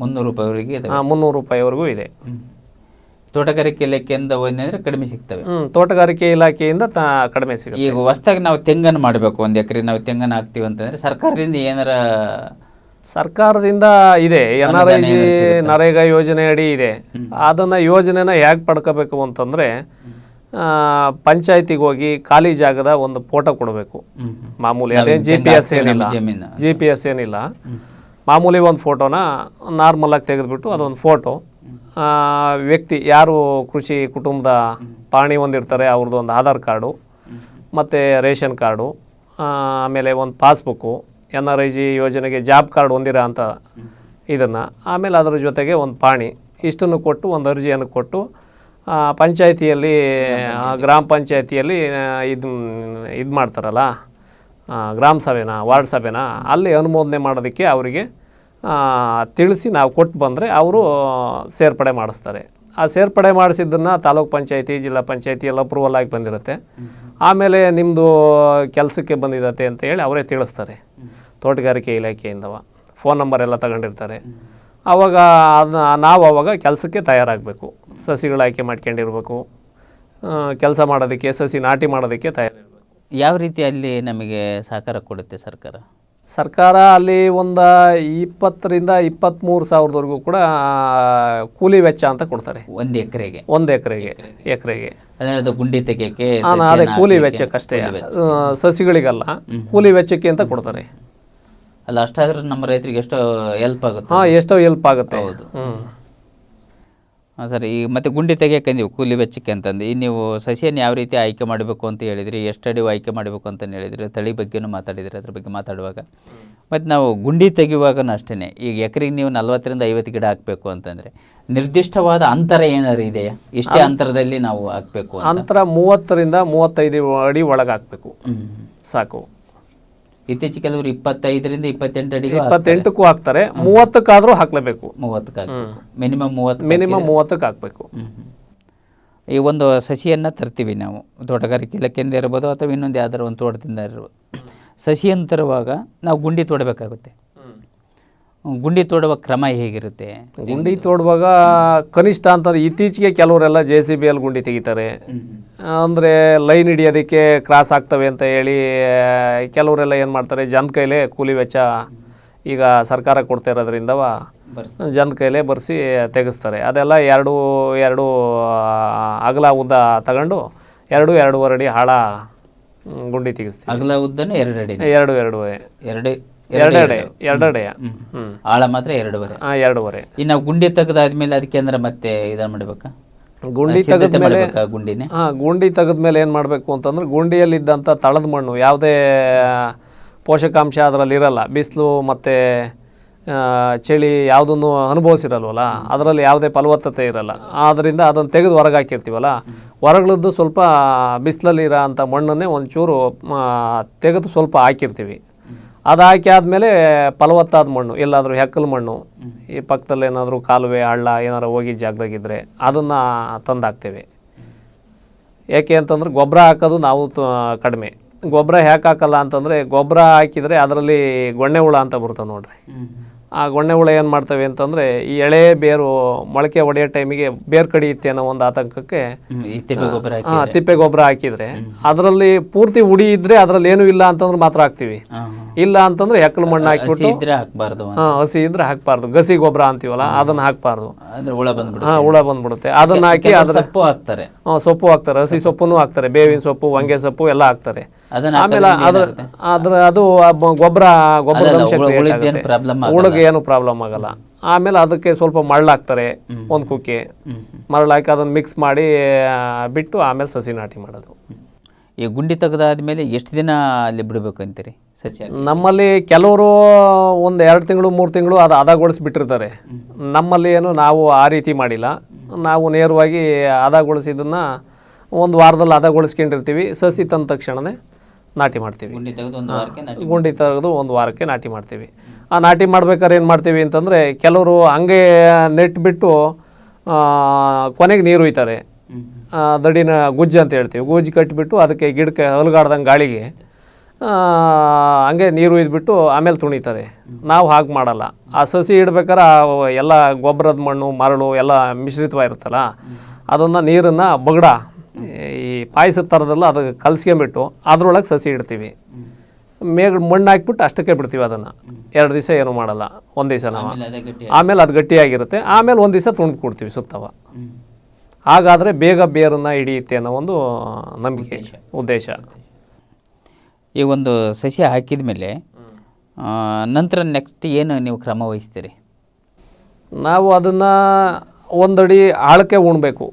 ಮುನ್ನೂರು ರೂಪಾಯಿವರೆಗೆ ಮುನ್ನೂರು ರೂಪಾಯಿವರೆಗೂ ಇದೆ. ತೋಟಗಾರಿಕೆ ಇಲಾಖೆಯಿಂದ ಒಂದಂದ್ರೆ ಕಡಿಮೆ ಸಿಗ್ತವೆ. ಹ್ಮ್, ತೋಟಗಾರಿಕೆ ಇಲಾಖೆಯಿಂದ ತ ಕಡಿಮೆ ಸಿಗುತ್ತೆ. ಈಗ ಹೊಸ್ದಾಗಿ ನಾವು ತೆಂಗನ್ನು ಮಾಡಬೇಕು ಒಂದು ಎಕರೆ ನಾವು ತೆಂಗನ್ನು ಹಾಕ್ತೀವಿ ಅಂತಂದ್ರೆ ಸರ್ಕಾರದಿಂದ ಏನಾರ ಸರ್ಕಾರದಿಂದ ಇದೆ. N R I G NREGA ಯೋಜನೆ ಅಡಿ ಇದೆ. ಅದನ್ನ ಯೋಜನೆನ ಹೇಗೆ ಪಡ್ಕೋಬೇಕು ಅಂತಂದ್ರೆ ಪಂಚಾಯತಿಗೆ ಹೋಗಿ ಖಾಲಿ ಜಾಗದ ಒಂದು ಫೋಟೋ ಕೊಡಬೇಕು. ಮಾಮೂಲಿ ಅದೇ ಜಿ ಪಿ ಎಸ್ ಏನಿಲ್ಲ. ಜಮೀನು. ಜಿ ಪಿ ಎಸ್ ಏನಿಲ್ಲ. ಮಾಮೂಲಿ ಒಂದು ಫೋಟೋನ ನಾರ್ಮಲ್ ಆಗಿ ತೆಗೆದುಬಿಟ್ಟು ಅದೊಂದು ಫೋಟೋ. ವ್ಯಕ್ತಿ ಯಾರು ಕೃಷಿ ಕುಟುಂಬದ ಪಾಣಿ ಹೊಂದಿರ್ತಾರೆ ಅವ್ರದ್ದು ಒಂದು ಆಧಾರ್ ಕಾರ್ಡು, ಮತ್ತು ರೇಷನ್ ಕಾರ್ಡು ಆಮೇಲೆ ಒಂದು passbook, N R I G ಯೋಜನೆಗೆ ಜಾಬ್ ಕಾರ್ಡ್ ಹೊಂದಿರೋ ಅಂತ ಇದನ್ನು. ಆಮೇಲೆ ಅದರ ಜೊತೆಗೆ ಒಂದು ಪಾಣಿ. ಇಷ್ಟನ್ನು ಕೊಟ್ಟು, ಒಂದು ಅರ್ಜಿಯನ್ನು ಕೊಟ್ಟು ಪಂಚಾಯಿತಿಯಲ್ಲಿ ಗ್ರಾಮ ಪಂಚಾಯತಿಯಲ್ಲಿ ಇದು ಇದು ಮಾಡ್ತಾರಲ್ಲ ಗ್ರಾಮ ಸಭೆನ, ವಾರ್ಡ್ ಸಭೆನ, ಅಲ್ಲಿ ಅನುಮೋದನೆ ಮಾಡೋದಕ್ಕೆ ಅವರಿಗೆ ತಿಳಿಸಿ ನಾವು ಕೊಟ್ಟು ಬಂದರೆ ಅವರು ಸೇರ್ಪಡೆ ಮಾಡಿಸ್ತಾರೆ. ಆ ಸೇರ್ಪಡೆ ಮಾಡಿಸಿದ್ದನ್ನು ತಾಲೂಕ್ ಪಂಚಾಯತಿ ಜಿಲ್ಲಾ ಪಂಚಾಯತಿ ಎಲ್ಲ ಅಪ್ರೂವಲ್ ಆಗಿ ಬಂದಿರುತ್ತೆ. ಆಮೇಲೆ ನಿಮ್ಮದು ಕೆಲಸಕ್ಕೆ ಬಂದಿದತೆ ಅಂತ ಹೇಳಿ ಅವರೇ ತಿಳಿಸ್ತಾರೆ. ತೋಟಗಾರಿಕೆ ಇಲಾಖೆಯಿಂದವ. ಫೋನ್ ನಂಬರ್ ಎಲ್ಲ ತಗೊಂಡಿರ್ತಾರೆ. ಆವಾಗ ಅದನ್ನ ನಾವು ಆವಾಗ ಕೆಲಸಕ್ಕೆ ತಯಾರಾಗಬೇಕು. ಸಸಿಗಳು ಆಯ್ಕೆ ಮಾಡ್ಕೊಂಡಿರ್ಬೇಕು. ಕೆಲಸ ಮಾಡೋದಕ್ಕೆ ಸಸಿ ನಾಟಿ ಮಾಡೋದಕ್ಕೆ ತಯಾರಿರಬೇಕು. ಯಾವ ರೀತಿ ಅಲ್ಲಿ ನಮಗೆ ಸಹಕಾರ ಕೊಡುತ್ತೆ ಸರ್ಕಾರ? ಸರ್ಕಾರ ಅಲ್ಲಿ ಒಂದು ಇಪ್ಪತ್ತರಿಂದ ಇಪ್ಪತ್ತ್ಮೂರು ಸಾವಿರದವರೆಗೂ ಕೂಡ ಕೂಲಿ ವೆಚ್ಚ ಅಂತ ಕೊಡ್ತಾರೆ. ಒಂದು ಎಕರೆಗೆ. ಒಂದು ಎಕರೆಗೆ ಎಕರೆಗೆ. ಅದು ಗುಂಡಿ ತೆಗೆಯಕ್ಕೆ ಅದೇ ಕೂಲಿ ವೆಚ್ಚಕ್ಕಷ್ಟೇ ಅಷ್ಟೇ. ಸಸಿಗಳಿಗಲ್ಲ ಕೂಲಿ ವೆಚ್ಚಕ್ಕೆ ಅಂತ ಕೊಡ್ತಾರೆ. ಅಲ್ಲ ಅಷ್ಟಾದ್ರೆ ನಮ್ಮ ರೈತರಿಗೆ ಎಷ್ಟೋ ಹೆಲ್ಪ್ ಆಗುತ್ತೆ. ಹಾಂ ಎಷ್ಟೋ ಹೆಲ್ಪ್ ಆಗುತ್ತೆ. ಹ್ಞೂ ಹಾಂ ಸರ್. ಈಗ ಮತ್ತೆ ಗುಂಡಿ ತೆಗಿಯಕ್ಕೆ ನೀವು ಕೂಲಿ ವೆಚ್ಚಕ್ಕೆ ಅಂತಂದು ಈ ನೀವು ಸಸಿಯನ್ನು ಯಾವ ರೀತಿ ಆಯ್ಕೆ ಮಾಡಬೇಕು ಅಂತ ಹೇಳಿದ್ರಿ ಎಷ್ಟು ಆಯ್ಕೆ ಮಾಡಬೇಕು ಅಂತ ಹೇಳಿದ್ರಿ ತಳಿ ಬಗ್ಗೆನೂ ಮಾತಾಡಿದ್ರಿ ಅದ್ರ ಬಗ್ಗೆ ಮಾತಾಡುವಾಗ. ಮತ್ತು ನಾವು ಗುಂಡಿ ತೆಗೆಯುವಾಗನೂ ಅಷ್ಟೇ ಈಗ ಎಕರೆಗೆ ನೀವು ನಲ್ವತ್ತರಿಂದ ಐವತ್ತು ಗಿಡ ಹಾಕಬೇಕು ಅಂತಂದರೆ ನಿರ್ದಿಷ್ಟವಾದ ಅಂತರ ಏನಾದ್ರು ಇದೆಯಾ? ಇಷ್ಟೇ ಅಂತರದಲ್ಲಿ ನಾವು ಹಾಕಬೇಕು ಅಂತ. ಅಂತರ ಮೂವತ್ತರಿಂದ ಮೂವತ್ತೈದು ಅಡಿ ಒಳಗೆ ಹಾಕಬೇಕು ಸಾಕು. ಇತ್ತೀಚೆಗೆ ಕೆಲವರು ಇಪ್ಪತ್ತೈದರಿಂದ ಇಪ್ಪತ್ತೆಂಟು ಅಡಿ ಇಪ್ಪತ್ತೆಂಟಕ್ಕೂ ಹಾಕ್ತಾರೆ. ಮೂವತ್ತಕ್ಕಾದ್ರೂ ಹಾಕ್ಲೇಬೇಕು. ಮೂವತ್ತಕ್ಕೆ ಹಾಕಬೇಕು. ಮಿನಿಮಮ್ ಮೂವತ್ತು ಮಿನಿಮಮ್ ಮೂವತ್ತಕ್ಕೆ ಹಾಕಬೇಕು. ಈ ಒಂದು ಸಸಿಯನ್ನು ತರ್ತೀವಿ ನಾವು. ತೋಟಗಾರಿಕೆ ಇಲಾಖೆಯಿಂದ ಇರ್ಬೋದು ಅಥವಾ ಇನ್ನೊಂದು ಯಾವ್ದಾರು ಒಂದು ತೋಟದಿಂದ ಇರ್ಬೋದು. ಸಸಿಯನ್ನು ತರುವಾಗ ನಾವು ಗುಂಡಿ ತೋಡಬೇಕಾಗುತ್ತೆ. ಗುಂಡಿ ತೋಡುವ ಕ್ರಮ ಹೇಗಿರುತ್ತೆ? ಗುಂಡಿ ತೋಡುವಾಗ ಕನಿಷ್ಠ ಅಂತಂದ್ರೆ ಇತ್ತೀಚೆಗೆ ಕೆಲವರೆಲ್ಲ ಜೆ ಸಿ ಬಿ ಅಲ್ಲಿ ಗುಂಡಿ ತೆಗಿತಾರೆ. ಅಂದರೆ ಲೈನ್ ಹಿಡಿಯೋದಕ್ಕೆ ಕ್ರಾಸ್ ಆಗ್ತವೆ ಅಂತ ಹೇಳಿ ಕೆಲವರೆಲ್ಲ ಏನು ಮಾಡ್ತಾರೆ ಜನ ಕೈಲೇ ಕೂಲಿ ವೆಚ್ಚ ಈಗ ಸರ್ಕಾರ ಕೊಡ್ತಾ ಇರೋದ್ರಿಂದ ಜನ ಕೈಲೇ ಬರೆಸಿ ತೆಗೆಸ್ತಾರೆ. ಅದೆಲ್ಲ ಎರಡು ಎರಡು ಅಗಲ ಉದ್ದ ತಗೊಂಡು ಎರಡು ಎರಡೂವರೆ ಅಡಿ ಹಾಳ ಗುಂಡಿ ತೆಗಿಸ್ತೀವಿ. ಅಗಲ ಉದ್ದನೇ ಎರಡು ಅಡಿ. ಎರಡು ಎರಡೂವರೆ. ಎರಡು ಎರಡೆಡೆ ಎರಡೆಡೆ ಹ್ಮ್. ಹ್ಮ್. ಆಳ ಮಾತ್ರ ಎರಡೂವರೆ. ಎರಡೂವರೆ. ಇನ್ನು ಗುಂಡಿ ತೆಗೆದಾದ್ಮೇಲೆ ಅದಕ್ಕೆ ಅಂದ್ರೆ ಮತ್ತೆ ಇದನ್ನ ಮಾಡ್ಬೇಕಾ? ಗುಂಡಿ ತೆಗೆದ್ಮೇಲೆ ಮಾಡ್ಬೇಕಾ ಗುಂಡಿನೇ? ಹಾ ಗುಂಡಿ ತೆಗೆದ್ಮೇಲೆ ಏನು ಮಾಡಬೇಕು ಅಂತಂದ್ರೆ ಗುಂಡಿಯಲ್ಲಿದ್ದಂಥ ತಳದ ಮಣ್ಣು ಯಾವುದೇ ಪೋಷಕಾಂಶ ಅದರಲ್ಲಿ ಇರಲ್ಲ. ಬಿಸಿಲು ಮತ್ತು ಚಳಿ ಯಾವುದನ್ನು ಅನುಭವಿಸಿರಲ್ವಲ್ಲ ಅದರಲ್ಲಿ ಯಾವುದೇ ಫಲವತ್ತತೆ ಇರಲ್ಲ. ಆದ್ದರಿಂದ ಅದನ್ನು ತೆಗೆದು ಹೊರಗೆ ಹಾಕಿರ್ತೀವಲ್ಲ ಹೊರಗಳದ್ದು ಸ್ವಲ್ಪ ಬಿಸಿಲಲ್ಲಿ ಇರೋ ಅಂಥ ಮಣ್ಣನ್ನೇ ಒಂಚೂರು ತೆಗೆದು ಸ್ವಲ್ಪ ಹಾಕಿರ್ತೀವಿ. ಅದು ಆದಮೇಲೆ ಫಲವತ್ತಾದ ಮಣ್ಣು, ಎಲ್ಲಾದರೂ ಹೆಕ್ಕಲು ಮಣ್ಣು, ಈ ಪಕ್ಕದಲ್ಲಿ ಏನಾದರೂ ಕಾಲುವೆ, ಹಳ್ಳ, ಏನಾದ್ರು ಹೋಗಿ ಜಾಗದಾಗಿದ್ದರೆ ಅದನ್ನು ತಂದು ಹಾಕ್ತೇವೆ ಯಾಕೆ ಅಂತಂದ್ರೆ ಗೊಬ್ಬರ ಹಾಕೋದು ನಾವು ಕಡಿಮೆ. ಗೊಬ್ಬರ ಯಾಕೆ ಹಾಕಲ್ಲ ಅಂತಂದರೆ ಗೊಬ್ಬರ ಹಾಕಿದರೆ ಅದರಲ್ಲಿ ಗೊಣ್ಣೆ ಹುಳ ಅಂತ ಬರ್ತವೆ ನೋಡ್ರಿ. ಆ ಗೊಣ್ಣೆ ಹುಳ ಏನು ಮಾಡ್ತವೆ ಅಂತಂದರೆ ಈ ಎಳೆ ಬೇರು ಮೊಳಕೆ ಒಡೆಯೋ ಟೈಮಿಗೆ ಬೇರು ಕಡಿಯುತ್ತೆ ಅನ್ನೋ ಒಂದು ಆತಂಕಕ್ಕೆ ತಿಪ್ಪೆ ಗೊಬ್ಬರ ಹಾಕಿದ್ರೆ. ಅದರಲ್ಲಿ ಪೂರ್ತಿ ಉಡಿ ಇದ್ದರೆ ಅದರಲ್ಲಿ ಏನೂ ಇಲ್ಲ ಅಂತಂದ್ರೆ ಮಾತ್ರ ಹಾಕ್ತೀವಿ. ಇಲ್ಲ ಅಂತಂದ್ರೆ ಎಕ್ಕಲು ಮಣ್ಣು ಹಾಕಿಬಿಟ್ಟು ಇದ್ರೆ ಹಾಕ್ಬಾರ್ದು ಹಸಿ ಇದ್ರೆ ಹಾಕ್ಬಾರ್ದು. ಗಸಿ ಗೊಬ್ಬರ ಅಂತೀವಲ್ಲ ಅದನ್ನ ಹಾಕ್ಬಾರ್ದು. ಅಂದ್ರೆ ಹುಳ ಬಂದ್ಬಿಡುತ್ತೆ. ಹಾಂ ಹುಳ ಬಂದ್ಬಿಡುತ್ತೆ. ಅದನ್ನ ಹಾಕಿ ಅದ್ರ ಸೊಪ್ಪು ಹಾಕ್ತಾರೆ. ಸೊಪ್ಪು ಹಾಕ್ತಾರೆ. ಹಸಿ ಸೊಪ್ಪುನು ಹಾಕ್ತಾರೆ. ಬೇವಿನ ಸೊಪ್ಪು ಹೊಂಗೆ ಸೊಪ್ಪು ಎಲ್ಲ ಹಾಕ್ತಾರೆ. ಆಮೇಲೆ ಅದ್ರ ಅದು ಗೊಬ್ಬರ ಗೊಬ್ಬರ ಹುಳಗೆ ಏನು ಪ್ರಾಬ್ಲಮ್ ಆಗಲ್ಲ. ಆಮೇಲೆ ಅದಕ್ಕೆ ಸ್ವಲ್ಪ ಮರಳು ಹಾಕ್ತಾರೆ ಒಂದು ಕುಕ್ಕೆ. ಹ್ಮ್. ಮರಳು ಹಾಕಿ ಅದನ್ನ ಮಿಕ್ಸ್ ಮಾಡಿ ಬಿಟ್ಟು ಆಮೇಲೆ ಸಸಿ ನಾಟಿ ಮಾಡೋದು. ಈ ಗುಂಡಿ ತೆಗೆದಾದ್ಮೇಲೆ ಎಷ್ಟು ದಿನ ಅಲ್ಲಿ ಬಿಡಬೇಕು ಅಂತೀರಿ ಸಸಿ ನಮ್ಮಲ್ಲಿ ಕೆಲವರು ಒಂದು ಎರಡು ತಿಂಗಳು ಮೂರು ತಿಂಗಳು ಅದು ಅದಗೊಳಿಸ್ಬಿಟ್ಟಿರ್ತಾರೆ ನಮ್ಮಲ್ಲಿ ಏನು ನಾವು ಆ ರೀತಿ ಮಾಡಿಲ್ಲ. ನಾವು ನೇರವಾಗಿ ಹದಗೊಳಿಸಿದ್ದನ್ನು ಒಂದು ವಾರದಲ್ಲಿ ಹದಗೊಳಿಸ್ಕೊಂಡಿರ್ತೀವಿ. ಸಸಿ ತಂದ ತಕ್ಷಣವೇ ನಾಟಿ ಮಾಡ್ತೀವಿ. ಗುಂಡಿ ತೆಗೆದು ಒಂದು ವಾರಕ್ಕೆ ನಾಟಿ ಗುಂಡಿ ತೆಗೆದು ಒಂದು ವಾರಕ್ಕೆ ನಾಟಿ ಮಾಡ್ತೀವಿ. ಆ ನಾಟಿ ಮಾಡ್ಬೇಕಾದ್ರೆ ಏನು ಮಾಡ್ತೀವಿ ಅಂತಂದರೆ ಕೆಲವರು ಹಂಗೆ ನೆಟ್ ಬಿಟ್ಟು ಕೊನೆಗೆ ನೀರು. ಆ, ದಡಿನ ಗುಜ್ಜು ಅಂತ ಹೇಳ್ತೀವಿ. ಗುಜ್ಜು ಕಟ್ಟಿಬಿಟ್ಟು ಅದಕ್ಕೆ ಗಿಡಕ್ಕೆ ಹಲಗಾಡ್ದಂಗೆ ಗಾಳಿಗೆ ಹಂಗೆ ನೀರು ಇದ್ಬಿಟ್ಟು ಆಮೇಲೆ ತುಣಿತಾರೆ. ನಾವು ಹಾಗೆ ಮಾಡಲ್ಲ. ಆ ಸಸಿ ಇಡ್ಬೇಕಾದ್ರೆ ಆ ಎಲ್ಲ ಗೊಬ್ಬರದ ಮಣ್ಣು ಮರಳು ಎಲ್ಲ ಮಿಶ್ರಿತವಾಗಿರುತ್ತಲ್ಲ ಅದನ್ನು ನೀರನ್ನು ಬಗಡ ಈ ಪಾಯಸದ ಥರದಲ್ಲ ಅದಕ್ಕೆ ಕಲ್ಸ್ಕೊಂಬಿಟ್ಟು ಅದ್ರೊಳಗೆ ಸಸಿ ಇಡ್ತೀವಿ. ಮೇಗ ಮಣ್ಣು ಹಾಕ್ಬಿಟ್ಟು ಅಷ್ಟಕ್ಕೆ ಬಿಡ್ತೀವಿ ಅದನ್ನು. ಎರಡು ದಿವಸ ಏನು ಮಾಡಲ್ಲ. ಒಂದು ದಿವಸ ನಾವು. ಆಮೇಲೆ ಅದೇ ಅದು ಗಟ್ಟಿಯಾಗಿರುತ್ತೆ. ಆಮೇಲೆ ಒಂದು ದಿವಸ ತುಣಿದು ಕೊಡ್ತೀವಿ ಸುತ್ತವ. ಹಾಗಾದರೆ ಬೇಗ ಬೇರನ್ನು ಹಿಡಿಯುತ್ತೆ ಅನ್ನೋ ಒಂದು ನಂಬಿಕೆ ಉದ್ದೇಶ. ಈ ಒಂದು ಸಸಿ ಹಾಕಿದ ಮೇಲೆ ನಂತರ ನೆಕ್ಸ್ಟ್ ಏನು ನೀವು ಕ್ರಮ ವಹಿಸ್ತೀರಿ? ನಾವು ಅದನ್ನು ಒಂದಡಿ ಆಳಕ್ಕೆ ಉಣ್ಬೇಕು.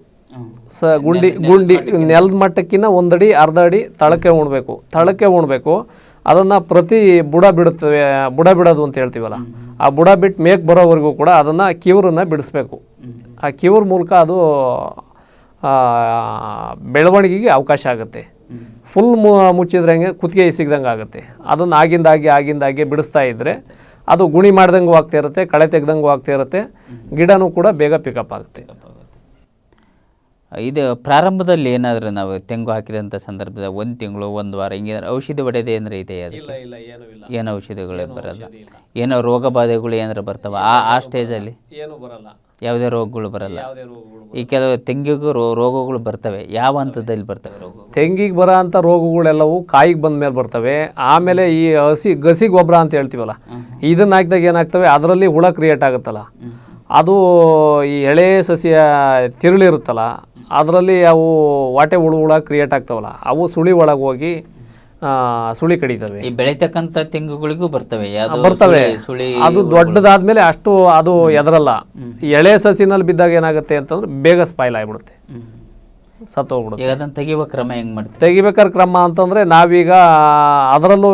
ಸ ಗುಂಡಿ ಗುಂಡಿ ನೆಲದ ಮಟ್ಟಕ್ಕಿಂತ ಒಂದಡಿ ಅರ್ಧ ಅಡಿ ತಳಕ್ಕೆ ಉಣ್ಬೇಕು ತಳಕ್ಕೆ ಉಣ್ಬೇಕು. ಅದನ್ನು ಪ್ರತಿ ಬುಡ ಬಿಡುತ್ತವೆ ಬುಡ ಬಿಡೋದು ಅಂತ ಹೇಳ್ತೀವಲ್ಲ ಆ ಬುಡ ಬಿಟ್ಟು ಮೇಕ್ ಬರೋವರೆಗೂ ಕೂಡ ಅದನ್ನು ಕಿವರನ್ನ ಬಿಡಿಸ್ಬೇಕು. ಆ ಕಿವ್ರ ಮೂಲಕ ಅದು ಬೆಳವಣಿಗೆಗೆ ಅವಕಾಶ ಆಗುತ್ತೆ. ಫುಲ್ ಮುಚ್ಚಿದ್ರೆ ಹಂಗೆ ಕುತ್ತಿಗೆ ಸಿಗ್ದಂಗೆ ಆಗುತ್ತೆ. ಅದನ್ನು ಆಗಿಂದಾಗಿ ಆಗಿಂದಾಗಿ ಬಿಡಿಸ್ತಾ ಇದ್ದರೆ ಅದು ಗುಣಿ ಮಾಡ್ದಂಗೂ ಆಗ್ತಾ ಇರುತ್ತೆ ಕಳೆ ತೆಗ್ದಂಗೂ ಆಗ್ತಾ ಇರುತ್ತೆ ಗಿಡನೂ ಕೂಡ ಬೇಗ ಪಿಕಪ್ ಆಗುತ್ತೆ. ಇದು ಪ್ರಾರಂಭದಲ್ಲಿ ಏನಾದರೂ ನಾವು ತೆಂಗು ಹಾಕಿದಂಥ ಸಂದರ್ಭದ ಒಂದು ತಿಂಗಳು ಒಂದು ವಾರ ಹಿಂಗೆ ಔಷಧಿ ಹೊಡೆಯೋದು ಏನಾರ ಇದೆ ಅದು ಇಲ್ಲ ಇಲ್ಲ ಏನೂ ಇಲ್ಲ. ಏನು ಔಷಧಿಗಳು ಬರಲ್ಲ? ಏನೋ ರೋಗ ಬಾಧೆಗಳು ಏನಾರ ಬರ್ತಾವ? ಆ ಆ ಸ್ಟೇಜಲ್ಲಿ? ಏನು ಬರಲ್ಲ. ಯಾವುದೇ ರೋಗಗಳು ಬರಲ್ಲ? ಯಾವುದೇ ರೋಗಗಳು ಈ ಕೆಲವು ತೆಂಗಿಗೂ ರೋ ರೋಗಗಳು ಬರ್ತವೆ. ಯಾವ ಹಂತದಲ್ಲಿ ಬರ್ತವೆ ರೋಗ ತೆಂಗಿಗೆ ಬರೋ ಅಂಥ ರೋಗಗಳೆಲ್ಲವೂ ಕಾಯಿಗೆ ಬಂದ ಮೇಲೆ ಬರ್ತವೆ. ಆಮೇಲೆ ಈ ಹಸಿ ಗಸಿ ಗೊಬ್ಬರ ಅಂತ ಹೇಳ್ತೀವಲ್ಲ ಇದನ್ನ ಹಾಕಿದಾಗ ಏನಾಗ್ತವೆ? ಅದರಲ್ಲಿ ಹುಳ ಕ್ರಿಯೇಟ್ ಆಗುತ್ತಲ್ಲ. ಅದು ಈ ಎಳೆ ಸಸಿಯ ತಿರುಳಿರುತ್ತಲ್ಲ ಅದರಲ್ಲಿ ಅವು ವಾಟೆ ಹುಳು ಹುಳ ಕ್ರಿಯೇಟ್ ಆಗ್ತಾವಲ್ಲ ಅವು ಸುಳಿ ಒಳಗೆ ಹೋಗಿ ಆ, ಸುಳಿ ಕಡಿತವೆ. ಈ ಬೆಳೀತಕ್ಕಂಥ ತೆಂಗುಗಳಿಗೂ ಬರ್ತವೆ. ಯಾವ್ದು ಬರ್ತವೆ. ಸುಳಿ- ಅದು ದೊಡ್ಡದಾದ್ಮೇಲೆ ಅಷ್ಟು ಅದು ಎದರಲ್ಲ. ಎಳೆ ಸಸಿನಲ್ಲಿ ಬಿದ್ದಾಗ ಏನಾಗುತ್ತೆ ಅಂತಂದ್ರೆ ಬೇಗ ಸ್ಪಾಯ್ಲ್ ಆಗಿಬಿಡುತ್ತೆ. ಸತ್ತೋಗ್ಬಿಡುತ್ತೆ ಈಗ ಅದನ್ನು ತೆಗಿಯುವ ಕ್ರಮ ಹೆಂಗೆ ಮಾಡ್ತೀವಿ ತೆಗಿಬೇಕಾದ್ರೆ ಕ್ರಮ ಅಂತಂದರೆ ನಾವೀಗ ಅದರಲ್ಲೂ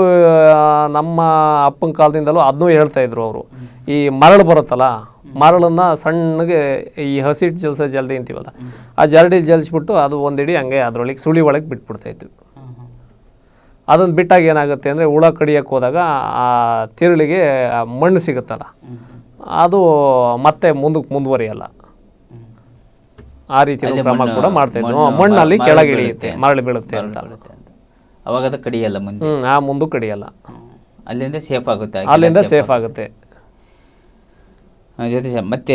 ನಮ್ಮ ಅಪ್ಪನ ಕಾಲದಿಂದಲೂ ಅದನ್ನೂ ಹೇಳ್ತಾ ಇದ್ರು ಅವರು. ಈ ಮರಳು ಬರುತ್ತಲ್ಲ ಮರಳನ್ನು ಸಣ್ಣಗೆ ಈ ಹಸಿಟ್ಟು ಜಲ್ಸ ಜಲ್ದಿ ಅಂತೀವಲ್ಲ ಆ ಜರಡಿ ಜಲ್ಸ್ಬಿಟ್ಟು ಅದು ಒಂದಿಡಿ ಹಂಗೆ ಅದರೊಳಗೆ ಸುಳಿ ಒಳಗೆ ಬಿಟ್ಬಿಡ್ತಾ ಇದ್ವಿ ಅದನ್ನು ಬಿಟ್ಟಾಗ ಏನಾಗುತ್ತೆ ಅಂದರೆ ಹುಳ ಕಡಿಯಕ್ಕೆ ಹೋದಾಗ ಆ ತಿರುಳಿಗೆ ಮಣ್ಣು ಸಿಗುತ್ತಲ್ಲ ಅದು ಮತ್ತೆ ಮುಂದಕ್ಕೆ ಮುಂದುವರಿಯಲ್ಲ. ಆ ರೀತಿ ಕ್ರಮ ಕೂಡ ಮಾಡ್ತಾ ಇದ್ವಿ. ಮಣ್ಣಲ್ಲಿ ಕೆಳಗೆ ಇಳಿಯುತ್ತೆ ಮರಳು ಬೀಳುತ್ತೆ ಅಂತ. ಅವಾಗ ಅದು ಕಡಿಯಲ್ಲ ಮುಂದೆ? ಹ್ಮ್ ಆ ಮುಂದೆ ಕಡಿಯಲ್ಲ. ಅಲ್ಲಿಂದ ಸೇಫ್ ಆಗುತ್ತೆ ಆ ಗಿಡ ಅಲ್ಲಿಂದ safe ಸೇಫ್ ಆಗುತ್ತೆ. ಆ, ಜೊತೆ ಮತ್ತೆ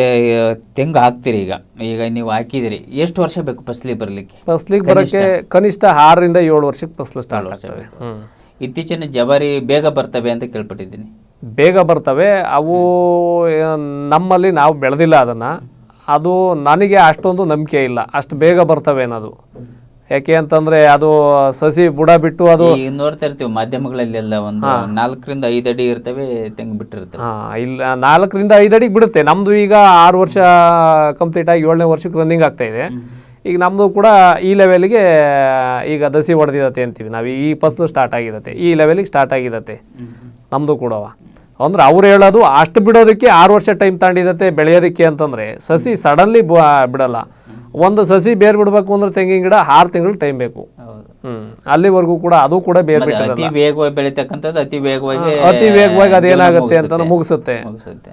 ತೆಂಗು ಹಾಕ್ತೀರಿ ಈಗ. ಈಗ ನೀವು ಹಾಕಿದಿರಿ ಎಷ್ಟು ವರ್ಷ ಬೇಕು ಫಸಲಿ ಬರಲಿಕ್ಕೆ? ಫಸ್ಲಿಗೆ ಬರೋಕ್ಕೆ ಕನಿಷ್ಠ ಆರರಿಂದ ಏಳು ವರ್ಷಕ್ಕೆ ಫಸ್ಲು ಸ್ಟಾರ್ಟ್ ಆಗ್ತವೆ. ಹ್ಮ್. ಇತ್ತೀಚಿನ ಜವಾರಿ ಬೇಗ ಬರ್ತವೆ ಅಂತ ಕೇಳ್ಪಟ್ಟಿದ್ದೀನಿ. ಬೇಗ ಬರ್ತವೆ. ಅವು ನಮ್ಮಲ್ಲಿ ನಾವು ಬೆಳೆದಿಲ್ಲ ಅದನ್ನು. ಅದು ನನಗೆ ಅಷ್ಟೊಂದು ನಂಬಿಕೆ ಇಲ್ಲ. ಅಷ್ಟು ಬೇಗ ಬರ್ತವೆ ಏನದು ಯಾಕೆ ಅಂತಂದ್ರೆ ಅದು ಸಸಿ ಬುಡ ಬಿಟ್ಟು ಅದು ಈಗ ನೋಡ್ತಾ ಇರ್ತೀವಿ ಮಾಧ್ಯಮಗಳಲ್ಲೆಲ್ಲ ಒಂದು ನಾಲ್ಕರಿಂದ ಐದು ಅಡಿ ಇರ್ತವೆ ತೆಂಗು ಬಿಟ್ಟಿರ್ತವೆ. ಹಾ ಇಲ್ಲ ನಾಲ್ಕರಿಂದ ಐದು ಅಡಿಗೆ ಬಿಡುತ್ತೆ. ನಮ್ದು ಈಗ ಆರು ವರ್ಷ ಕಂಪ್ಲೀಟ್ ಆಗಿ ಏಳನೇ ವರ್ಷಕ್ಕೆ ರನ್ನಿಂಗ್ ಆಗ್ತಾ ಇದೆ. ಈಗ ನಮ್ಮದು ಕೂಡ ಈ ಲೆವೆಲ್ಗೆ ಈಗ ದಸಿ ಹೊಡೆದಿದತೆ ಅಂತೀವಿ ನಾವು. ಈ ಫಸಲು ಸ್ಟಾರ್ಟ್ ಆಗಿದತೆ ಈ ಲೆವೆಲಿಗೆ ಸ್ಟಾರ್ಟ್ ಆಗಿದತೆ ನಮ್ಮದು ಕೂಡ ಅಂದ್ರೆ ಅವ್ರು ಹೇಳೋದು ಅಷ್ಟು ಬಿಡೋದಕ್ಕೆ ಆರು ವರ್ಷ ಟೈಮ್ ತಾಂಡಿದತ್ತೆ ಬೆಳೆಯೋದಕ್ಕೆ ಅಂತಂದ್ರೆ ಸಸಿ ಸಡನ್ಲಿ ಬಿಡಲ್ಲ. ಒಂದು ಸಸಿ ಬೇರ್ ಬಿಡಬೇಕು ಅಂದ್ರೆ ತೆಂಗಿನ ಗಿಡ ಆರು ತಿಂಗಳು ಟೈಮ್ ಬೇಕು. ಹ್ಮ್. ಅಲ್ಲಿವರೆಗೂ ಕೂಡ ಅದು ಕೂಡ ಬೇರೆ ಅತಿ ವೇಗವಾಗಿ ಬೆಳೀತಕ್ಕಂಥದ್ದು ಅತಿ ವೇಗವಾಗಿ ಅತಿ ವೇಗವಾಗಿ ಅದೇನಾಗುತ್ತೆ ಅಂತ ಮುಗಿಸುತ್ತೆ. ಮುಗಿಸುತ್ತೆ.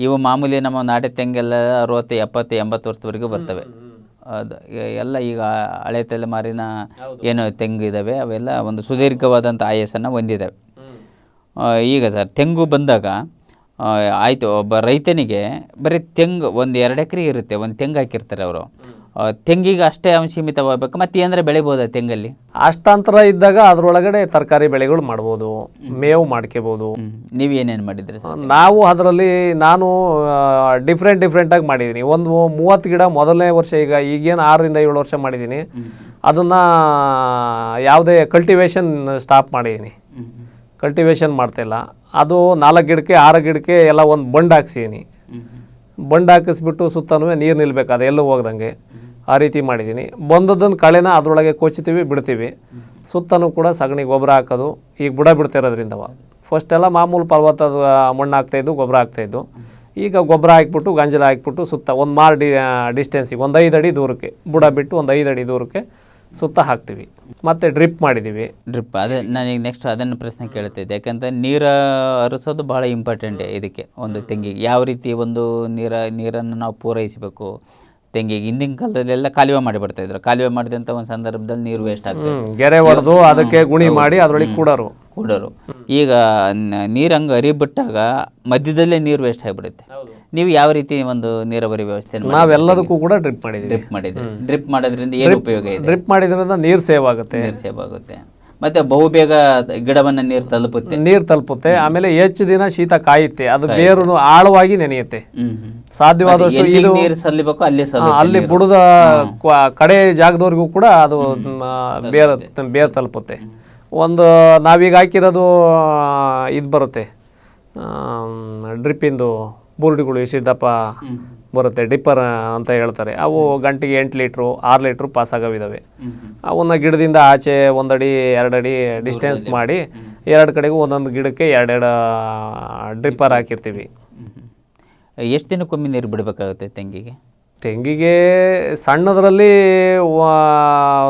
ಇವು ಮಾಮೂಲಿ ನಮ್ಮ ನಾಟಿ ತೆಂಗೆಲ್ಲ ಅರವತ್ತು ಎಪ್ಪತ್ತು ಎಂಬತ್ತು ವರ್ಷದವರೆಗೂ ಬರ್ತವೆ ಅದು ಎಲ್ಲ ಈಗ ಹಳೆ ತಲೆಮಾರಿನ ಏನು ತೆಂಗು ಇದ್ದಾವೆ ಅವೆಲ್ಲ ಒಂದು ಸುದೀರ್ಘವಾದಂಥ ಆಯಸ್ಸನ್ನು ಹೊಂದಿದ್ದಾವೆ ಈಗ ಸರ್ ತೆಂಗು ಬಂದಾಗ ಆಯಿತು ಒಬ್ಬ ರೈತನಿಗೆ ಬರೀ ತೆಂಗು ಒಂದು ಎರಡು ಎಕರೆ ಇರುತ್ತೆ ಒಂದು ತೆಂಗು ಹಾಕಿರ್ತಾರೆ ಅವರು. ತೆಂಗಿಗೆ ಅಷ್ಟೇ ಅವನು ಸೀಮಿತವಾಗಬೇಕು ಮತ್ತೆ ಏನಂದರೆ ಬೆಳಿಬೋದಾ ತೆಂಗಲ್ಲಿ? ಅಷ್ಟಾಂತರ ಇದ್ದಾಗ ಅದರೊಳಗಡೆ ತರಕಾರಿ ಬೆಳೆಗಳು ಮಾಡ್ಬೋದು ಮೇವು ಮಾಡ್ಕೋಬೋದು. ಹ್ಮ್. ನೀವು ಏನೇನು ಮಾಡಿದ್ರಿ ಸರ್ ನಾವು ಅದರಲ್ಲಿ ನಾನು ಡಿಫ್ರೆಂಟ್ ಡಿಫ್ರೆಂಟಾಗಿ ಮಾಡಿದ್ದೀನಿ ಒಂದು ಮೂವತ್ತು ಗಿಡ ಮೊದಲನೇ ವರ್ಷ ಈಗ ಈಗೇನು ಆರರಿಂದ ಏಳು ವರ್ಷ ಮಾಡಿದ್ದೀನಿ ಅದನ್ನು ಯಾವುದೇ ಕಲ್ಟಿವೇಶನ್ ಸ್ಟಾಪ್ ಮಾಡಿದ್ದೀನಿ ಕಲ್ಟಿವೇಶನ್ ಮಾಡ್ತಾಯಿಲ್ಲ ಅದು ನಾಲ್ಕು ಗಿಡಕ್ಕೆ ಆರು ಗಿಡಕ್ಕೆ ಎಲ್ಲ ಒಂದು ಬಂಡ್ ಹಾಕ್ಸಿದ್ದೀನಿ ಬಂಡ್ ಹಾಕಿಸ್ಬಿಟ್ಟು ಸುತ್ತನೂ ನೀರು ನಿಲ್ಬೇಕು ಅದು ಎಲ್ಲೂ ಹೋಗ್ದಂಗೆ. ಆ ರೀತಿ ಮಾಡಿದ್ದೀನಿ ಬಂದದ್ದನ್ನು ಕಳೆನ ಅದರೊಳಗೆ ಕೊಚ್ತೀವಿ ಬಿಡ್ತೀವಿ. ಸುತ್ತನೂ ಕೂಡ ಸಗಣಿ ಗೊಬ್ಬರ ಹಾಕೋದು ಈಗ ಬುಡ ಬಿಡ್ತಿರೋದ್ರಿಂದವ ಫಸ್ಟ್ ಎಲ್ಲ ಮಾಮೂಲು ಫಲವತ್ತಾದ ಮಣ್ಣು ಹಾಕ್ತಾಯಿದ್ದು ಗೊಬ್ಬರ ಹಾಕ್ತಾಯಿದ್ದು ಈಗ ಗೊಬ್ಬರ ಹಾಕ್ಬಿಟ್ಟು ಗಂಜಲ ಹಾಕ್ಬಿಟ್ಟು ಸುತ್ತ ಒಂದು ಮಾರು ಡಿ ಡಿಸ್ಟೆನ್ಸಿಗೆ ಒಂದು ಐದು ಅಡಿ ದೂರಕ್ಕೆ ಬುಡ ಬಿಟ್ಟು ಒಂದು ಐದು ಅಡಿ ದೂರಕ್ಕೆ ಸುತ್ತ ಹಾಕ್ತೀವಿ. ಮತ್ತೆ ಡ್ರಿಪ್ ಮಾಡಿದ್ದೀವಿ ಡ್ರಿಪ್ ಅದೇ ನನಗೆ ನೆಕ್ಸ್ಟ್ ಅದನ್ನು ಪ್ರಶ್ನೆ ಕೇಳ್ತಿದ್ದೆ. ಯಾಕಂದ್ರೆ ನೀರು ಹರಿಸೋದು ಬಹಳ ಇಂಪಾರ್ಟೆಂಟ್ ಇದಕ್ಕೆ ಒಂದು ತೆಂಗಿಗೆ ಯಾವ ರೀತಿ ಒಂದು ನೀರ ನೀರನ್ನು ನಾವು ಪೂರೈಸಬೇಕು? ತೆಂಗಿಗೆ ಹಿಂದಿನ ಕಾಲದಲ್ಲೆಲ್ಲ ಕಾಲುವೆ ಮಾಡಿಬಿಡ್ತಾ ಇದ್ರು. ಕಾಲುವೆ ಮಾಡಿದಂಥ ಒಂದು ಸಂದರ್ಭದಲ್ಲಿ ನೀರು ವೇಸ್ಟ್ ಆಗ್ತದೆ ಗೆರೆ ಹೊಡೆದು ಅದಕ್ಕೆ ಗುಣಿ ಮಾಡಿ ಅದರೊಳಗೆ ಕೂಡರು. ಕೂಡರು. ಈಗ ನೀರು ಹಂಗೆ ಹರಿಬಿಟ್ಟಾಗ ಮಧ್ಯದಲ್ಲೇ ನೀರು ವೇಸ್ಟ್ ಆಗಿಬಿಡುತ್ತೆ. ನೀವು ಯಾವ ರೀತಿ ಒಂದು ನೀರಾವರಿ ವ್ಯವಸ್ಥೆ ನಾವೆಲ್ಲದಕ್ಕೂ ಕೂಡ ಡ್ರಿಪ್ ಮಾಡಿದ್ದೀವಿ. ಡ್ರಿಪ್ ಮಾಡಿದ್ವಿ ಡ್ರಿಪ್ ಮಾಡೋದ್ರಿಂದ ಏನು ಉಪಯೋಗ ಇದೆ? ಡ್ರಿಪ್ ಮಾಡಿದ್ರಿಂದ ನೀರು ಸೇವ್ ಆಗುತ್ತೆ. ನೀರು ಸೇವ್ ಆಗುತ್ತೆ. ಮತ್ತೆ ಬಹುಬೇಗ ಗಿಡವನ್ನು ನೀರು ತಲುಪುತ್ತೆ. ನೀರು ತಲುಪುತ್ತೆ. ಆಮೇಲೆ ಹೆಚ್ಚು ದಿನ ಶೀತ ಕಾಯುತ್ತೆ. ಅದು ಬೇರು ಆಳವಾಗಿ ನೆನೆಯುತ್ತೆ. ಸಾಧ್ಯವಾದಷ್ಟು ಇದು ನೀರು ಸಲ್ಲಬೇಕು ಅಲ್ಲಿ ಅಲ್ಲಿ ಬುಡದ ಕಡೆ ಜಾಗದವರೆಗೂ ಕೂಡ ಅದು ಬೇರು ಬೇರು ಬೇರ್ ತಲುಪುತ್ತೆ. ಒಂದು ನಾವೀಗ ಹಾಕಿರೋದು ಇದು ಬರುತ್ತೆ. ಡ್ರಿಪ್ಪಿಂದು ಬುರುಡಿಗಳು ಎಷ್ಟಿದ್ದಪ್ಪ ಬರುತ್ತೆ ಡಿಪ್ಪರ್ ಅಂತ ಹೇಳ್ತಾರೆ. ಅವು ಗಂಟೆಗೆ ಎಂಟು ಲೀಟ್ರು ಆರು ಲೀಟ್ರು ಪಾಸ್ ಆಗೋವಿದ್ದಾವೆ ಅವನ್ನ ಗಿಡದಿಂದ ಆಚೆ ಒಂದಡಿ ಎರಡಡಿ ಡಿಸ್ಟೆನ್ಸ್ ಮಾಡಿ ಎರಡು ಕಡೆಗೂ ಒಂದೊಂದು ಗಿಡಕ್ಕೆ ಎರಡೆರಡು ಡ್ರಿಪ್ಪರ್ ಹಾಕಿರ್ತೀವಿ. ಎಷ್ಟು ದಿನಕ್ಕೊಮ್ಮೆ ನೀರು ಬಿಡಬೇಕಾಗುತ್ತೆ ತೆಂಗಿಗೆ? ತೆಂಗಿಗೆ ಸಣ್ಣದರಲ್ಲಿ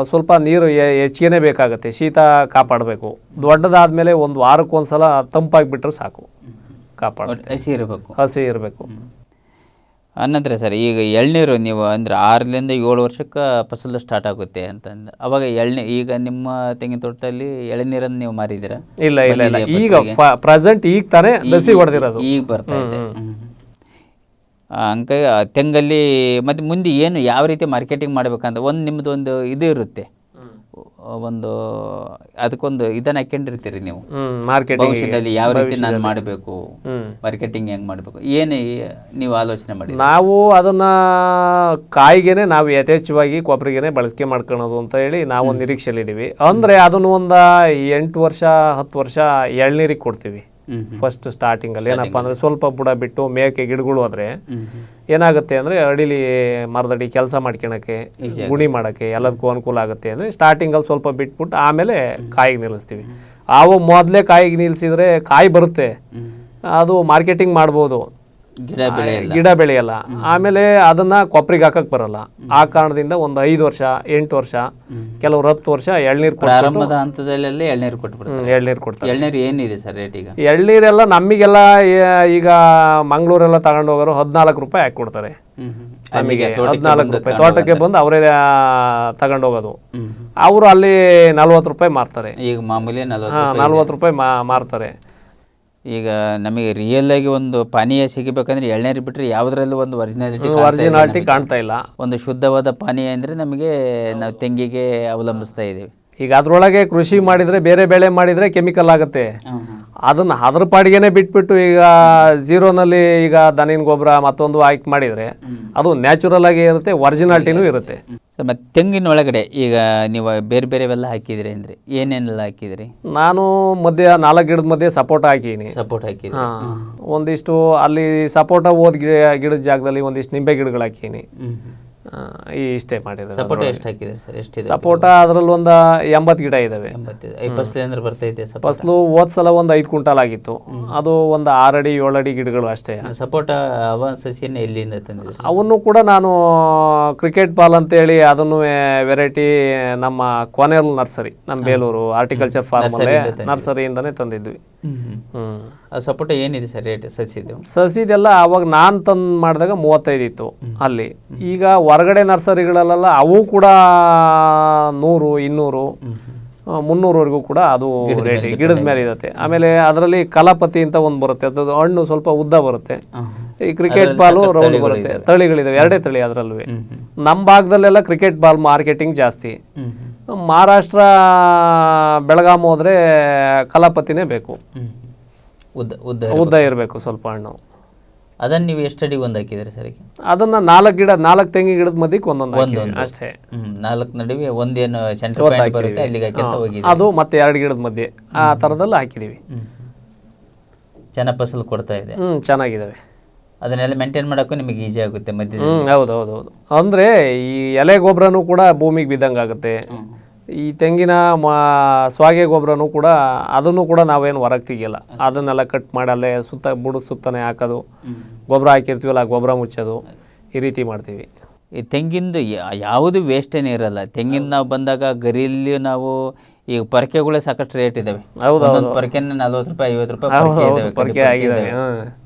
ಸ್ವಲ್ಪ ನೀರು ಹೆಚ್ಚಿಗೆನೇ ಬೇಕಾಗುತ್ತೆ. ಶೀತ ಕಾಪಾಡಬೇಕು. ದೊಡ್ಡದಾದ ಮೇಲೆ ಒಂದು ವಾರಕ್ಕೊಂದ್ಸಲ ತಂಪಾಗಿ ಬಿಟ್ಟರೆ ಸಾಕು. ಕಾಪಾಡ ಒಟ್ಟು ಹಸಿ ಇರಬೇಕು. ಹಸಿ ಇರಬೇಕು. ಅನ್ನಂದ್ರೆ ಸರ್ ಈಗ ಎಳ್ನೀರು ನೀವು ಅಂದ್ರೆ ಆರರಿಂದ ಏಳು ವರ್ಷಕ್ಕೆ ಫಸಲು ಸ್ಟಾರ್ಟ್ ಆಗುತ್ತೆ ಅಂತಂದ್ರೆ ಅವಾಗ ಎಳ್ನೀ ಈಗ ನಿಮ್ಮ ತೆಂಗಿನ ತೋಟದಲ್ಲಿ ಎಳನೀರನ್ನು ನೀವು ಮಾರಿದ್ದೀರಾ? ಇಲ್ಲ ಇಲ್ಲ ಇಲ್ಲ. ಈಗ ಪ್ರೆಸೆಂಟ್ ಈಗ ತಾನೇ ಲಸಿ ಹೊಡೆದಿರೋದು ಈಗ ಬರ್ತಾ ಇದೆ. ಅಂಕ ತೆಂಗಲ್ಲಿ ಮತ್ತೆ ಮುಂದೆ ಏನು ಯಾವ ರೀತಿ ಮಾರ್ಕೆಟಿಂಗ್ ಮಾಡಬೇಕಂತ ಒಂದು ನಿಮ್ಮದು ಒಂದು ಇದು ಇರುತ್ತೆ. ಒಂದು ಅದಕ್ಕೊಂದು ಇದನ್ನ ಹಾಕೊಂಡಿರ್ತೀರಿ ನೀವು. ಭವಿಷ್ಯದಲ್ಲಿ ಯಾವ ರೀತಿ ನಾನು ಮಾಡಬೇಕು? ಮಾರ್ಕೆಟಿಂಗ್ ಹೆಂಗ್ ಮಾಡಬೇಕು? ಏನು ನೀವು ಆಲೋಚನೆ ಮಾಡಿ ನಾವು ಅದನ್ನ ಕಾಯಿಗೆನೆ ನಾವು ಯಥೇಚ್ಛವಾಗಿ ಕೊಬ್ಬರಿಗೆನೆ ಬಳಕೆ ಮಾಡ್ಕೊಳೋದು ಅಂತ ಹೇಳಿ ನಾವು ನಿರೀಕ್ಷೆಲಿದ್ದೀವಿ ನಿರೀಕ್ಷೆಯಲ್ಲಿದ್ದೀವಿ. ಅಂದ್ರೆ ಅದನ್ನು ಒಂದು ಎಂಟು ವರ್ಷ ಹತ್ತು ವರ್ಷ ಎಳ್ನೀರಿಗೆ ಕೊಡ್ತೀವಿ. ಫಸ್ಟ್ ಸ್ಟಾರ್ಟಿಂಗಲ್ಲಿ ಏನಪ್ಪ ಅಂದ್ರೆ ಸ್ವಲ್ಪ ಬುಡ ಬಿಟ್ಟು ಮೇಕೆ ಗಿಡಗಳು ಆದ್ರೆ. ಏನಾಗುತ್ತೆ ಅಂದ್ರೆ ಅಡಿಲಿ ಮರದಡಿ ಕೆಲಸ ಮಾಡ್ಕೊಳಕ್ಕೆ ಗುಣಿ ಮಾಡಕ್ಕೆ ಎಲ್ಲದಕ್ಕೂ ಅನುಕೂಲ ಆಗುತ್ತೆ ಅಂದ್ರೆ ಸ್ಟಾರ್ಟಿಂಗ್ ಅಲ್ಲಿ ಸ್ವಲ್ಪ ಬಿಟ್ಬಿಟ್ಟು ಆಮೇಲೆ ಕಾಯಿಗೆ ನಿಲ್ಲಿಸ್ತೀವಿ. ಅವು ಮೊದಲೇ ಕಾಯಿಗೆ ನಿಲ್ಲಿಸಿದ್ರೆ ಕಾಯಿ ಬರುತ್ತೆ. ಅದು ಮಾರ್ಕೆಟಿಂಗ್ ಮಾಡ್ಬೋದು. ಗಿಡ ಬೆಳೆಯಲ್ಲ. ಆಮೇಲೆ ಅದನ್ನ ಕೊಪ್ಪರಿಗೆ ಹಾಕಕ್ ಬರಲ್ಲ. ಆ ಕಾರಣದಿಂದ ಒಂದು ಐದು ವರ್ಷ ಎಂಟು ವರ್ಷ ಕೆಲವು ಹತ್ತು ವರ್ಷ ಎಳ್ನೀರು ಪ್ರಾರಂಭದ ಹಂತದಲ್ಲಿ ಎಳ್ನೀರು ಕೊಟ್ಬಿಡ್ತಾರೆ. ಎಳ್ನೀರು ಕೊಡ್ತಾರೆ. ಎಳ್ನೀರು ಏನಿದೆ ಸರ್ ರೇಟ್ ಈಗ? ಎಳ್ನೀರೆಲ್ಲ ನಮಗೆಲ್ಲ ಈಗ ಮಂಗಳೂರೆಲ್ಲ ತಗೊಂಡು ಹೋಗೋರು ಹದಿನಾಲ್ಕು ರೂಪಾಯಿ ಹಾಕಿ ಕೊಡ್ತಾರೆ ನಮಗೆ. ಹದಿನಾಲ್ಕು ರೂಪಾಯಿ. ತೋಟಕ್ಕೆ ಬಂದು ಅವರೇ ತಗೊಂಡು ಹೋಗೋದು. ಅವರು ಅಲ್ಲಿ ನಲ್ವತ್ತು ರೂಪಾಯಿ ಮಾರ್ತಾರೆ. ಈಗ ಮಾಮೂಲಿ ನಲ್ವತ್ತು ರೂಪಾಯಿ ಮಾರ್ತಾರೆ. ಈಗ ನಮಗೆ ರಿಯಲ್ ಆಗಿ ಒಂದು ಪಾನೀಯ ಸಿಗಬೇಕಂದ್ರೆ ಎಳ್ನೀರು ಬಿಟ್ಟರೆ ಯಾವುದರಲ್ಲೂ ಒಂದು ಒರಿಜಿನಾಲಿಟಿ ಒರಿಜಿನಾಲಿಟಿ ಕಾಣ್ತಾ ಇಲ್ಲ. ಒಂದು ಶುದ್ಧವಾದ ಪಾನೀಯ ಅಂದರೆ ನಮಗೆ ನಾವು ತೆಂಗಿಗೆ ಅವಲಂಬಿಸ್ತಾ ಇದ್ದೀವಿ. ಈಗ ಅದರೊಳಗೆ ಕೃಷಿ ಮಾಡಿದರೆ ಬೇರೆ ಬೆಳೆ ಮಾಡಿದರೆ ಕೆಮಿಕಲ್ ಆಗುತ್ತೆ. ಅದನ್ನು ಅದ್ರ ಪಾಡಿಗೆನೆ ಬಿಟ್ಬಿಟ್ಟು ಈಗ ಝೀರೋನಲ್ಲಿ ಈಗ ದನಿನ ಗೊಬ್ಬರ ಮತ್ತೊಂದು ಆಯ್ಕೆ ಮಾಡಿದರೆ ಅದು ನ್ಯಾಚುರಲ್ ಆಗಿ ಇರುತ್ತೆ ಒರಿಜಿನಾಲ್ಟಿನೂ ಇರುತ್ತೆ. ಮತ್ತು ತೆಂಗಿನ ಒಳಗಡೆ ಈಗ ನೀವು ಬೇರೆ ಬೇರೆವೆಲ್ಲ ಹಾಕಿದ್ರಿ ಅಂದರೆ ಏನೇನೆಲ್ಲ ಹಾಕಿದ್ರಿ? ನಾನು ಮಧ್ಯ ನಾಲ್ಕು ಗಿಡದ ಮಧ್ಯೆ ಸಪೋಟ ಹಾಕೀನಿ ಸಪೋರ್ಟ್ ಹಾಕಿ ಹಾ. ಒಂದಿಷ್ಟು ಅಲ್ಲಿ ಸಪೋಟ ಓದ್ ಗಿಡ ಗಿಡದ ಜಾಗದಲ್ಲಿ ಒಂದಿಷ್ಟು ನಿಂಬೆ ಗಿಡಗಳು ಹಾಕೀನಿ ಇಷ್ಟೇ ಮಾಡಿದ್ದಾರೆ ಸಪೋಟ ಎಷ್ಟು ಹಾಕಿದೆ ಸರ್? ಎಷ್ಟು ಸಪೋಟ ಅದರಲ್ಲಿ ಒಂದು ಎಂಬತ್ತು ಗಿಡ ಇದಾವೆ. ಫಸಲಿ ಅಂದ್ರೆ ಬರ್ತೈತೆ ಫಸ್ಲು ಹೋದ್ ಸಲ ಒಂದು ಐದು ಕ್ವಿಂಟಾಲ್ ಆಗಿತ್ತು. ಅದು ಒಂದು ಆರಡಿ ಏಳಡಿ ಗಿಡಗಳು ಅಷ್ಟೇ. ಸಪೋಟ ಅವ ಸಸಿಯನ್ನು ಎಲ್ಲಿಂದ ತಂದಿದೆ ಅವನ್ನು ಕೂಡ ನಾನು ಕ್ರಿಕೆಟ್ ಬಾಲ್ ಅಂತೇಳಿ ಅದನ್ನು ವೆರೈಟಿ ನಮ್ಮ ಕೊನೆಲ್ ನರ್ಸರಿ ನಮ್ಮ ಬೇಲೂರು ಆರ್ಟಿಕಲ್ಚರ್ ಫಾರ್ಮ್ ನರ್ಸರಿಯಿಂದನೇ ತಂದಿದ್ವಿ. ಹ್ಮ್ ಆ ಸಪೋಟ ಏನಿದೆ ಸರ್ ರೇಟ್ ಸಸಿದು? ಸಸಿದೆಲ್ಲ ಅವಾಗ ನಾನು ತಂದು ಮಾಡಿದಾಗ ಮೂವತ್ತೈದು ಇತ್ತು ಅಲ್ಲಿ. ಈಗ ಹೊರಗಡೆ ನರ್ಸರಿಗಳಲ್ಲೆಲ್ಲ ಅವು ಕೂಡ ನೂರು ಇನ್ನೂರು ಮುನ್ನೂರವರೆಗೂ ಕೂಡ ಅದು ರೇಟ್ ಗಿಡದ ಮೇಲೆ ಇರುತ್ತೆ. ಆಮೇಲೆ ಅದರಲ್ಲಿ ಕಲಾಪತಿ ಅಂತ ಒಂದು ಬರುತ್ತೆ. ಅದು ಹಣ್ಣು ಸ್ವಲ್ಪ ಉದ್ದ ಬರುತ್ತೆ. ಈ ಕ್ರಿಕೆಟ್ ಬಾಲು ರೌಂಡ್ ಬರುತ್ತೆ. ತಳಿಗಳಿದಾವೆ ಎರಡೇ ತಳಿ ಅದರಲ್ಲೂ. ನಮ್ಮ ಭಾಗದಲ್ಲೆಲ್ಲ ಕ್ರಿಕೆಟ್ ಬಾಲ್ ಮಾರ್ಕೆಟಿಂಗ್ ಜಾಸ್ತಿ. ಮಹಾರಾಷ್ಟ್ರ ಬೆಳಗಾಮ್ ಹೋದ್ರೆ ಕಲಾಪತಿನೇ ಬೇಕು. ಉದ್ದ ಉದ್ದ ಉದ್ದ ಇರಬೇಕು ಸ್ವಲ್ಪ ಹಣ್ಣು. ಅದನ್ನು ನೀವು ಎಷ್ಟು ಒಂದ್ ಒಂದು ಹಾಕಿದ್ರಿ ಸರ್ ಈಗ? ಅದನ್ನ ನಾಲ್ಕು ಗಿಡ ನಾಲ್ಕು ತೆಂಗಿನ ಗಿಡದ ಮಧ್ಯಕ್ಕೆ ಒಂದೊಂದು ಒಂದೊಂದು. ಅಷ್ಟೇ. ಹ್ಮ್ ನಾಲ್ಕು ನಡುವೆ ಒಂದೇನು ಸೆಂಟರ್ ಪಾಯಿಂಟ್ ಬರುತ್ತೆ ಅಲ್ಲಿಗೆ ಹಾಕಿ ಹೋಗಿದೆ ಅದು ಮತ್ತೆ ಎರಡು ಗಿಡದ ಮಧ್ಯೆ. ಆ ತರದಲ್ಲ ಹಾಕಿದೀವಿ. ಹ್ಮ್ ಚೆನ್ನಾಗಿ ಫಸಲು ಕೊಡ್ತಾ ಇದೆ. ಹ್ಮ್ ಚೆನ್ನಾಗಿದ್ದಾವೆ ಅದನ್ನೆಲ್ಲ ಮೇಂಟೈನ್ ಮಾಡೋಕ್ಕೂ ನಿಮಗೆ ಈಸಿ ಆಗುತ್ತೆ ಮಧ್ಯದಲ್ಲಿ. ಹೌದು ಹೌದು ಹೌದು ಅಂದ್ರೆ ಈ ಎಲೆ ಗೊಬ್ಬರನೂ ಕೂಡ ಭೂಮಿಗೆ ಬಿದ್ದಂಗೆ ಆಗುತ್ತೆ ಈ ತೆಂಗಿನ ಮಾ ಸ್ವಾಗೆ ಗೊಬ್ಬರನೂ ಕೂಡ ಅದನ್ನು ಕೂಡ ನಾವೇನು ಹೊರಗೆ ತೆಗಿಯಲ್ಲ. ಅದನ್ನೆಲ್ಲ ಕಟ್ ಮಾಡಿ ಅಲ್ಲೇ ಸುತ್ತ ಬುಡ ಸುತ್ತನೇ ಹಾಕೋದು. ಗೊಬ್ಬರ ಹಾಕಿರ್ತೀವಲ್ಲ ಆ ಗೊಬ್ಬರ ಮುಚ್ಚೋದು. ಈ ರೀತಿ ಮಾಡ್ತೀವಿ. ಈ ತೆಂಗಿಂದು ಯಾವುದು ವೇಸ್ಟೇನೇ ಇರಲ್ಲ. ತೆಂಗಿನ ನಾವು ಬಂದಾಗ ಗರಿಯಲ್ಲಿ ನಾವು ಈಗ ಪರಕೆಗಳೇ ಸಾಕಷ್ಟು ರೇಟ್ ಇದಾವೆ. ಹೌದು, ನಲ್ವತ್ತು ರೂಪಾಯಿ ಐವತ್ತು ರೂಪಾಯಿ ಪರಕೆ ಇದಾವೆ.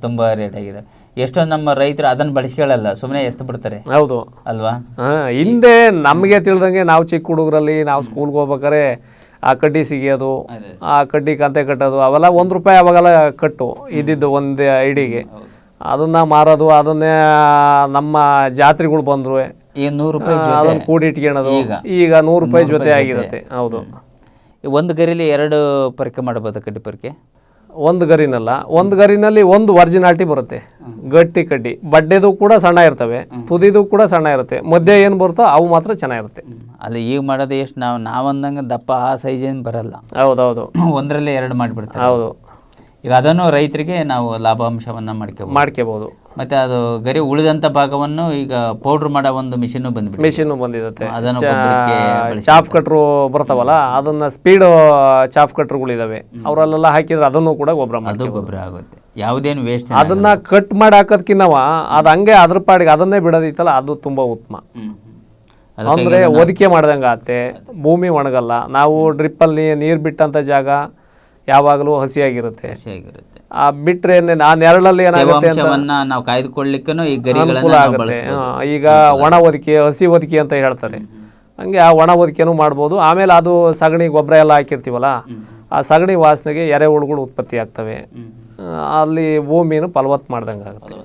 ತುಂಬಾ ರೇಟ್ ಆಗಿದೆ. ಎಷ್ಟೊಂದು ನಮ್ಮ ರೈತರು ಅದನ್ನ ಬಳಸ್ಕೊಳ್ಳಲ್ಲ ಸುಮ್ಮನೆ ಎಸ್ತು ಬಿಡ್ತಾರೆ. ಹೌದು. ಅಲ್ವಾ? ಹಿಂದೆ ನಮಗೆ ತಿಳಿದಂಗೆ ನಾವು ಚಿಕ್ಕ ಹುಡುಗರಲ್ಲಿ ನಾವು ಸ್ಕೂಲ್ಗೆ ಹೋಗ್ಬೇಕಾರೆ ಆ ಕಡ್ಡಿ ಸಿಗಿಯೋದು ಆ ಕಡ್ಡಿ ಕಂತೆ ಕಟ್ಟೋದು ಅವೆಲ್ಲ ಒಂದು ರೂಪಾಯಿ ಅವಾಗೆಲ್ಲ ಕಟ್ಟು ಇದ್ದಿದ್ದು ಒಂದು ಐಡಿಗೆ. ಅದನ್ನ ಮಾರೋದು ಅದನ್ನೇ ನಮ್ಮ ಜಾತ್ರೆಗಳು ಬಂದ್ರು. ಈಗ ನೂರು ರೂಪಾಯಿ ಜೊತೆ ಅದನ್ನ ಕೂಡಿಟ್ಕೊಳ್ಳೋದು ಈಗ ನೂರು ರೂಪಾಯಿ ಜೊತೆ. ಆಗಿರುತ್ತೆ. ಹೌದು. ಒಂದು ಗರಿಲಿ ಎರಡು ಪರಿಕೆ ಮಾಡಬಹುದು ಕಡ್ಡಿ ಪರಿಕೆ ಒಂದು ಗರಿನಲ್ಲ. ಒಂದು ಗರಿನಲ್ಲಿ ಒಂದು ವರ್ಜಿನಾಲ್ಟಿ ಬರುತ್ತೆ. ಗಟ್ಟಿ ಕಡ್ಡಿ. ಬಡ್ಡೆದು ಕೂಡ ಸಣ್ಣ ಇರ್ತವೆ ತುದಿದು ಕೂಡ ಸಣ್ಣ ಇರುತ್ತೆ. ಮಧ್ಯೆ ಏನು ಬರುತ್ತೋ ಅವು ಮಾತ್ರ ಚೆನ್ನಾಗಿರುತ್ತೆ. ಅಲ್ಲ ಈಗ ಮಾಡೋದು ಎಷ್ಟು ನಾವು ನಾವಂದಂಗೆ ದಪ್ಪ ಆ ಸೈಜ್ ಏನು ಬರಲ್ಲ. ಹೌದೌದು. ಒಂದರಲ್ಲೇ ಎರಡು ಮಾಡಿಬಿಡ್ತಾರೆ. ಹೌದು. ಈಗ ಅದನ್ನು ರೈತರಿಗೆ ನಾವು ಲಾಭಾಂಶವನ್ನ ಮಾಡ್ಕೋಬಹುದು ಮಾಡ್ಕೋಬಹುದು ಮತ್ತೆ ಅದು ಗರಿ ಉಳಿದಂತ ಭಾಗವನ್ನು ಈಗ ಪೌಡರ್ ಮಾಡೋ ಒಂದು ಮಿಷಿನ್ ಬಂದ್ಬಿಟ್ಟು ಮಿಷಿನ್ ಬಂದಿರುತ್ತೆ. ಅದನ್ನು ಗೊಬ್ಬರಕ್ಕೆ ಚಾಪ್ ಕಟ್ರು ಬರ್ತಾವಲ್ಲ ಅದನ್ನ ಸ್ಪೀಡ್ ಚಾಪ್ ಕಟ್ರುಗಳಿದಾವೆ ಅವರಲ್ಲೆಲ್ಲ ಹಾಕಿದ್ರೆ ಅದನ್ನು ಕೂಡ ಗೊಬ್ಬರ ಅದು ಗೊಬ್ಬರ ಆಗುತ್ತೆ. ಯಾವುದೇನು ವೇಸ್ಟ್ ಅದನ್ನ ಕಟ್ ಮಾಡಿ ಹಾಕೋದ್ಕಿನ್ನವ ಅದು ಹಂಗೆ ಅದ್ರ ಪಾಡಿಗೆ ಅದನ್ನೇ ಬಿಡೋದಿತ್ತಲ್ಲ ಅದು ತುಂಬಾ ಉತ್ತಮ. ಅಂದ್ರೆ ಒದಿಕೆ ಮಾಡ್ದಂಗೆ ಆಗುತ್ತೆ ಭೂಮಿ ಒಣಗಲ್ಲ. ನಾವು ಡ್ರಿಪ್ಪಲ್ಲಿ ನೀರು ಬಿಟ್ಟಂತ ಜಾಗ ಯಾವಾಗಲೂ ಹಸಿಯಾಗಿರುತ್ತೆ. ಆಗಿರುತ್ತೆ ಆ ಬಿಟ್ರೆ ನಾ ನೆರಳಲ್ಲಿ ಏನಾಗುತ್ತೆ ನಾವು ಕಾಯ್ದುಕೊಳ್ಳಿಕ್ಕೂ ಈ ಅನುಕೂಲ ಆಗುತ್ತೆ. ಈಗ ಒಣ ಒದಿಕೆ ಹಸಿ ಒದಿಕೆ ಅಂತ ಹೇಳ್ತಾರೆ. ಹಂಗೆ ಆ ಒಣ ಒದಿಕೆನೂ ಮಾಡ್ಬೋದು. ಆಮೇಲೆ ಅದು ಸಗಣಿ ಗೊಬ್ಬರ ಎಲ್ಲ ಹಾಕಿರ್ತೀವಲ್ಲ ಆ ಸಗಣಿ ವಾಸನೆಗೆ ಎರೆಹುಳುಗಳು ಉತ್ಪತ್ತಿ ಆಗ್ತವೆ. ಅಲ್ಲಿ ಭೂಮಿನ ಫಲವತ್ ಮಾಡ್ದಂಗೆ ಆಗುತ್ತೆ.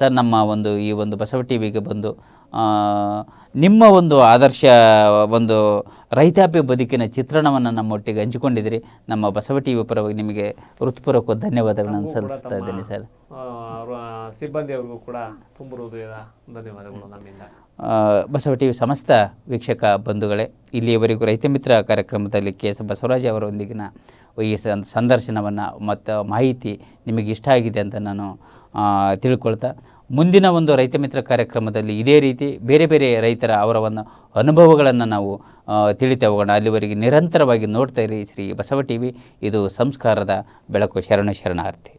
ಸರ್ ನಮ್ಮ ಒಂದು ಈ ಒಂದು ಬಸವ ಟಿ ವಿಗೆ ಬಂದು ನಿಮ್ಮ ಒಂದು ಆದರ್ಶ ಒಂದು ರೈತಾಪಿ ಬದುಕಿನ ಚಿತ್ರಣವನ್ನು ನಮ್ಮೊಟ್ಟಿಗೆ ಹಂಚಿಕೊಂಡಿದ್ದೀರಿ. ನಮ್ಮ ಬಸವ ಟಿ ವಿ ಪರವಾಗಿ ನಿಮಗೆ ಹೃತ್ಪೂರ್ವಕ ಧನ್ಯವಾದಗಳನ್ನು ಸಲ್ಲಿಸ್ತಾ ಇದ್ದೀನಿ ಸರ್. ಸಿಬ್ಬಂದಿಯವರಿಗೂ ಕೂಡ ತುಂಬ ಹೃದಯ ಧನ್ಯವಾದಗಳು ನಮ್ಮಿಂದ. ಬಸವ ಟಿ ವಿ ಸಮಸ್ತ ವೀಕ್ಷಕ ಬಂಧುಗಳೇ ಇಲ್ಲಿಯವರೆಗೂ ರೈತ ಮಿತ್ರ ಕಾರ್ಯಕ್ರಮದಲ್ಲಿ ಕೆ ಎಸ್ ಬಸವರಾಜ್ ಅವರೊಂದಿಗಿನ ಈ ಸಂದರ್ಶನವನ್ನು ಮತ್ತು ಮಾಹಿತಿ ನಿಮಗೆ ಇಷ್ಟ ಆಗಿದೆ ಅಂತ ನಾನು ತಿಳ್ಕೊಳ್ತಾ ಮುಂದಿನ ಒಂದು ರೈತ ಮಿತ್ರ ಕಾರ್ಯಕ್ರಮದಲ್ಲಿ ಇದೇ ರೀತಿ ಬೇರೆ ಬೇರೆ ರೈತರ ಅವರ ಒಂದು ಅನುಭವಗಳನ್ನು ನಾವು ತಿಳಿತಾ ಹೋಗೋಣ. ಅಲ್ಲಿವರೆಗೆ ನಿರಂತರವಾಗಿ ನೋಡ್ತಾ ಇರಿ. ಶ್ರೀ ಬಸವ ಟಿ ವಿ ಇದು ಸಂಸ್ಕಾರದ ಬೆಳಕು. ಶರಣ ಶರಣಾರ್ಥಿ.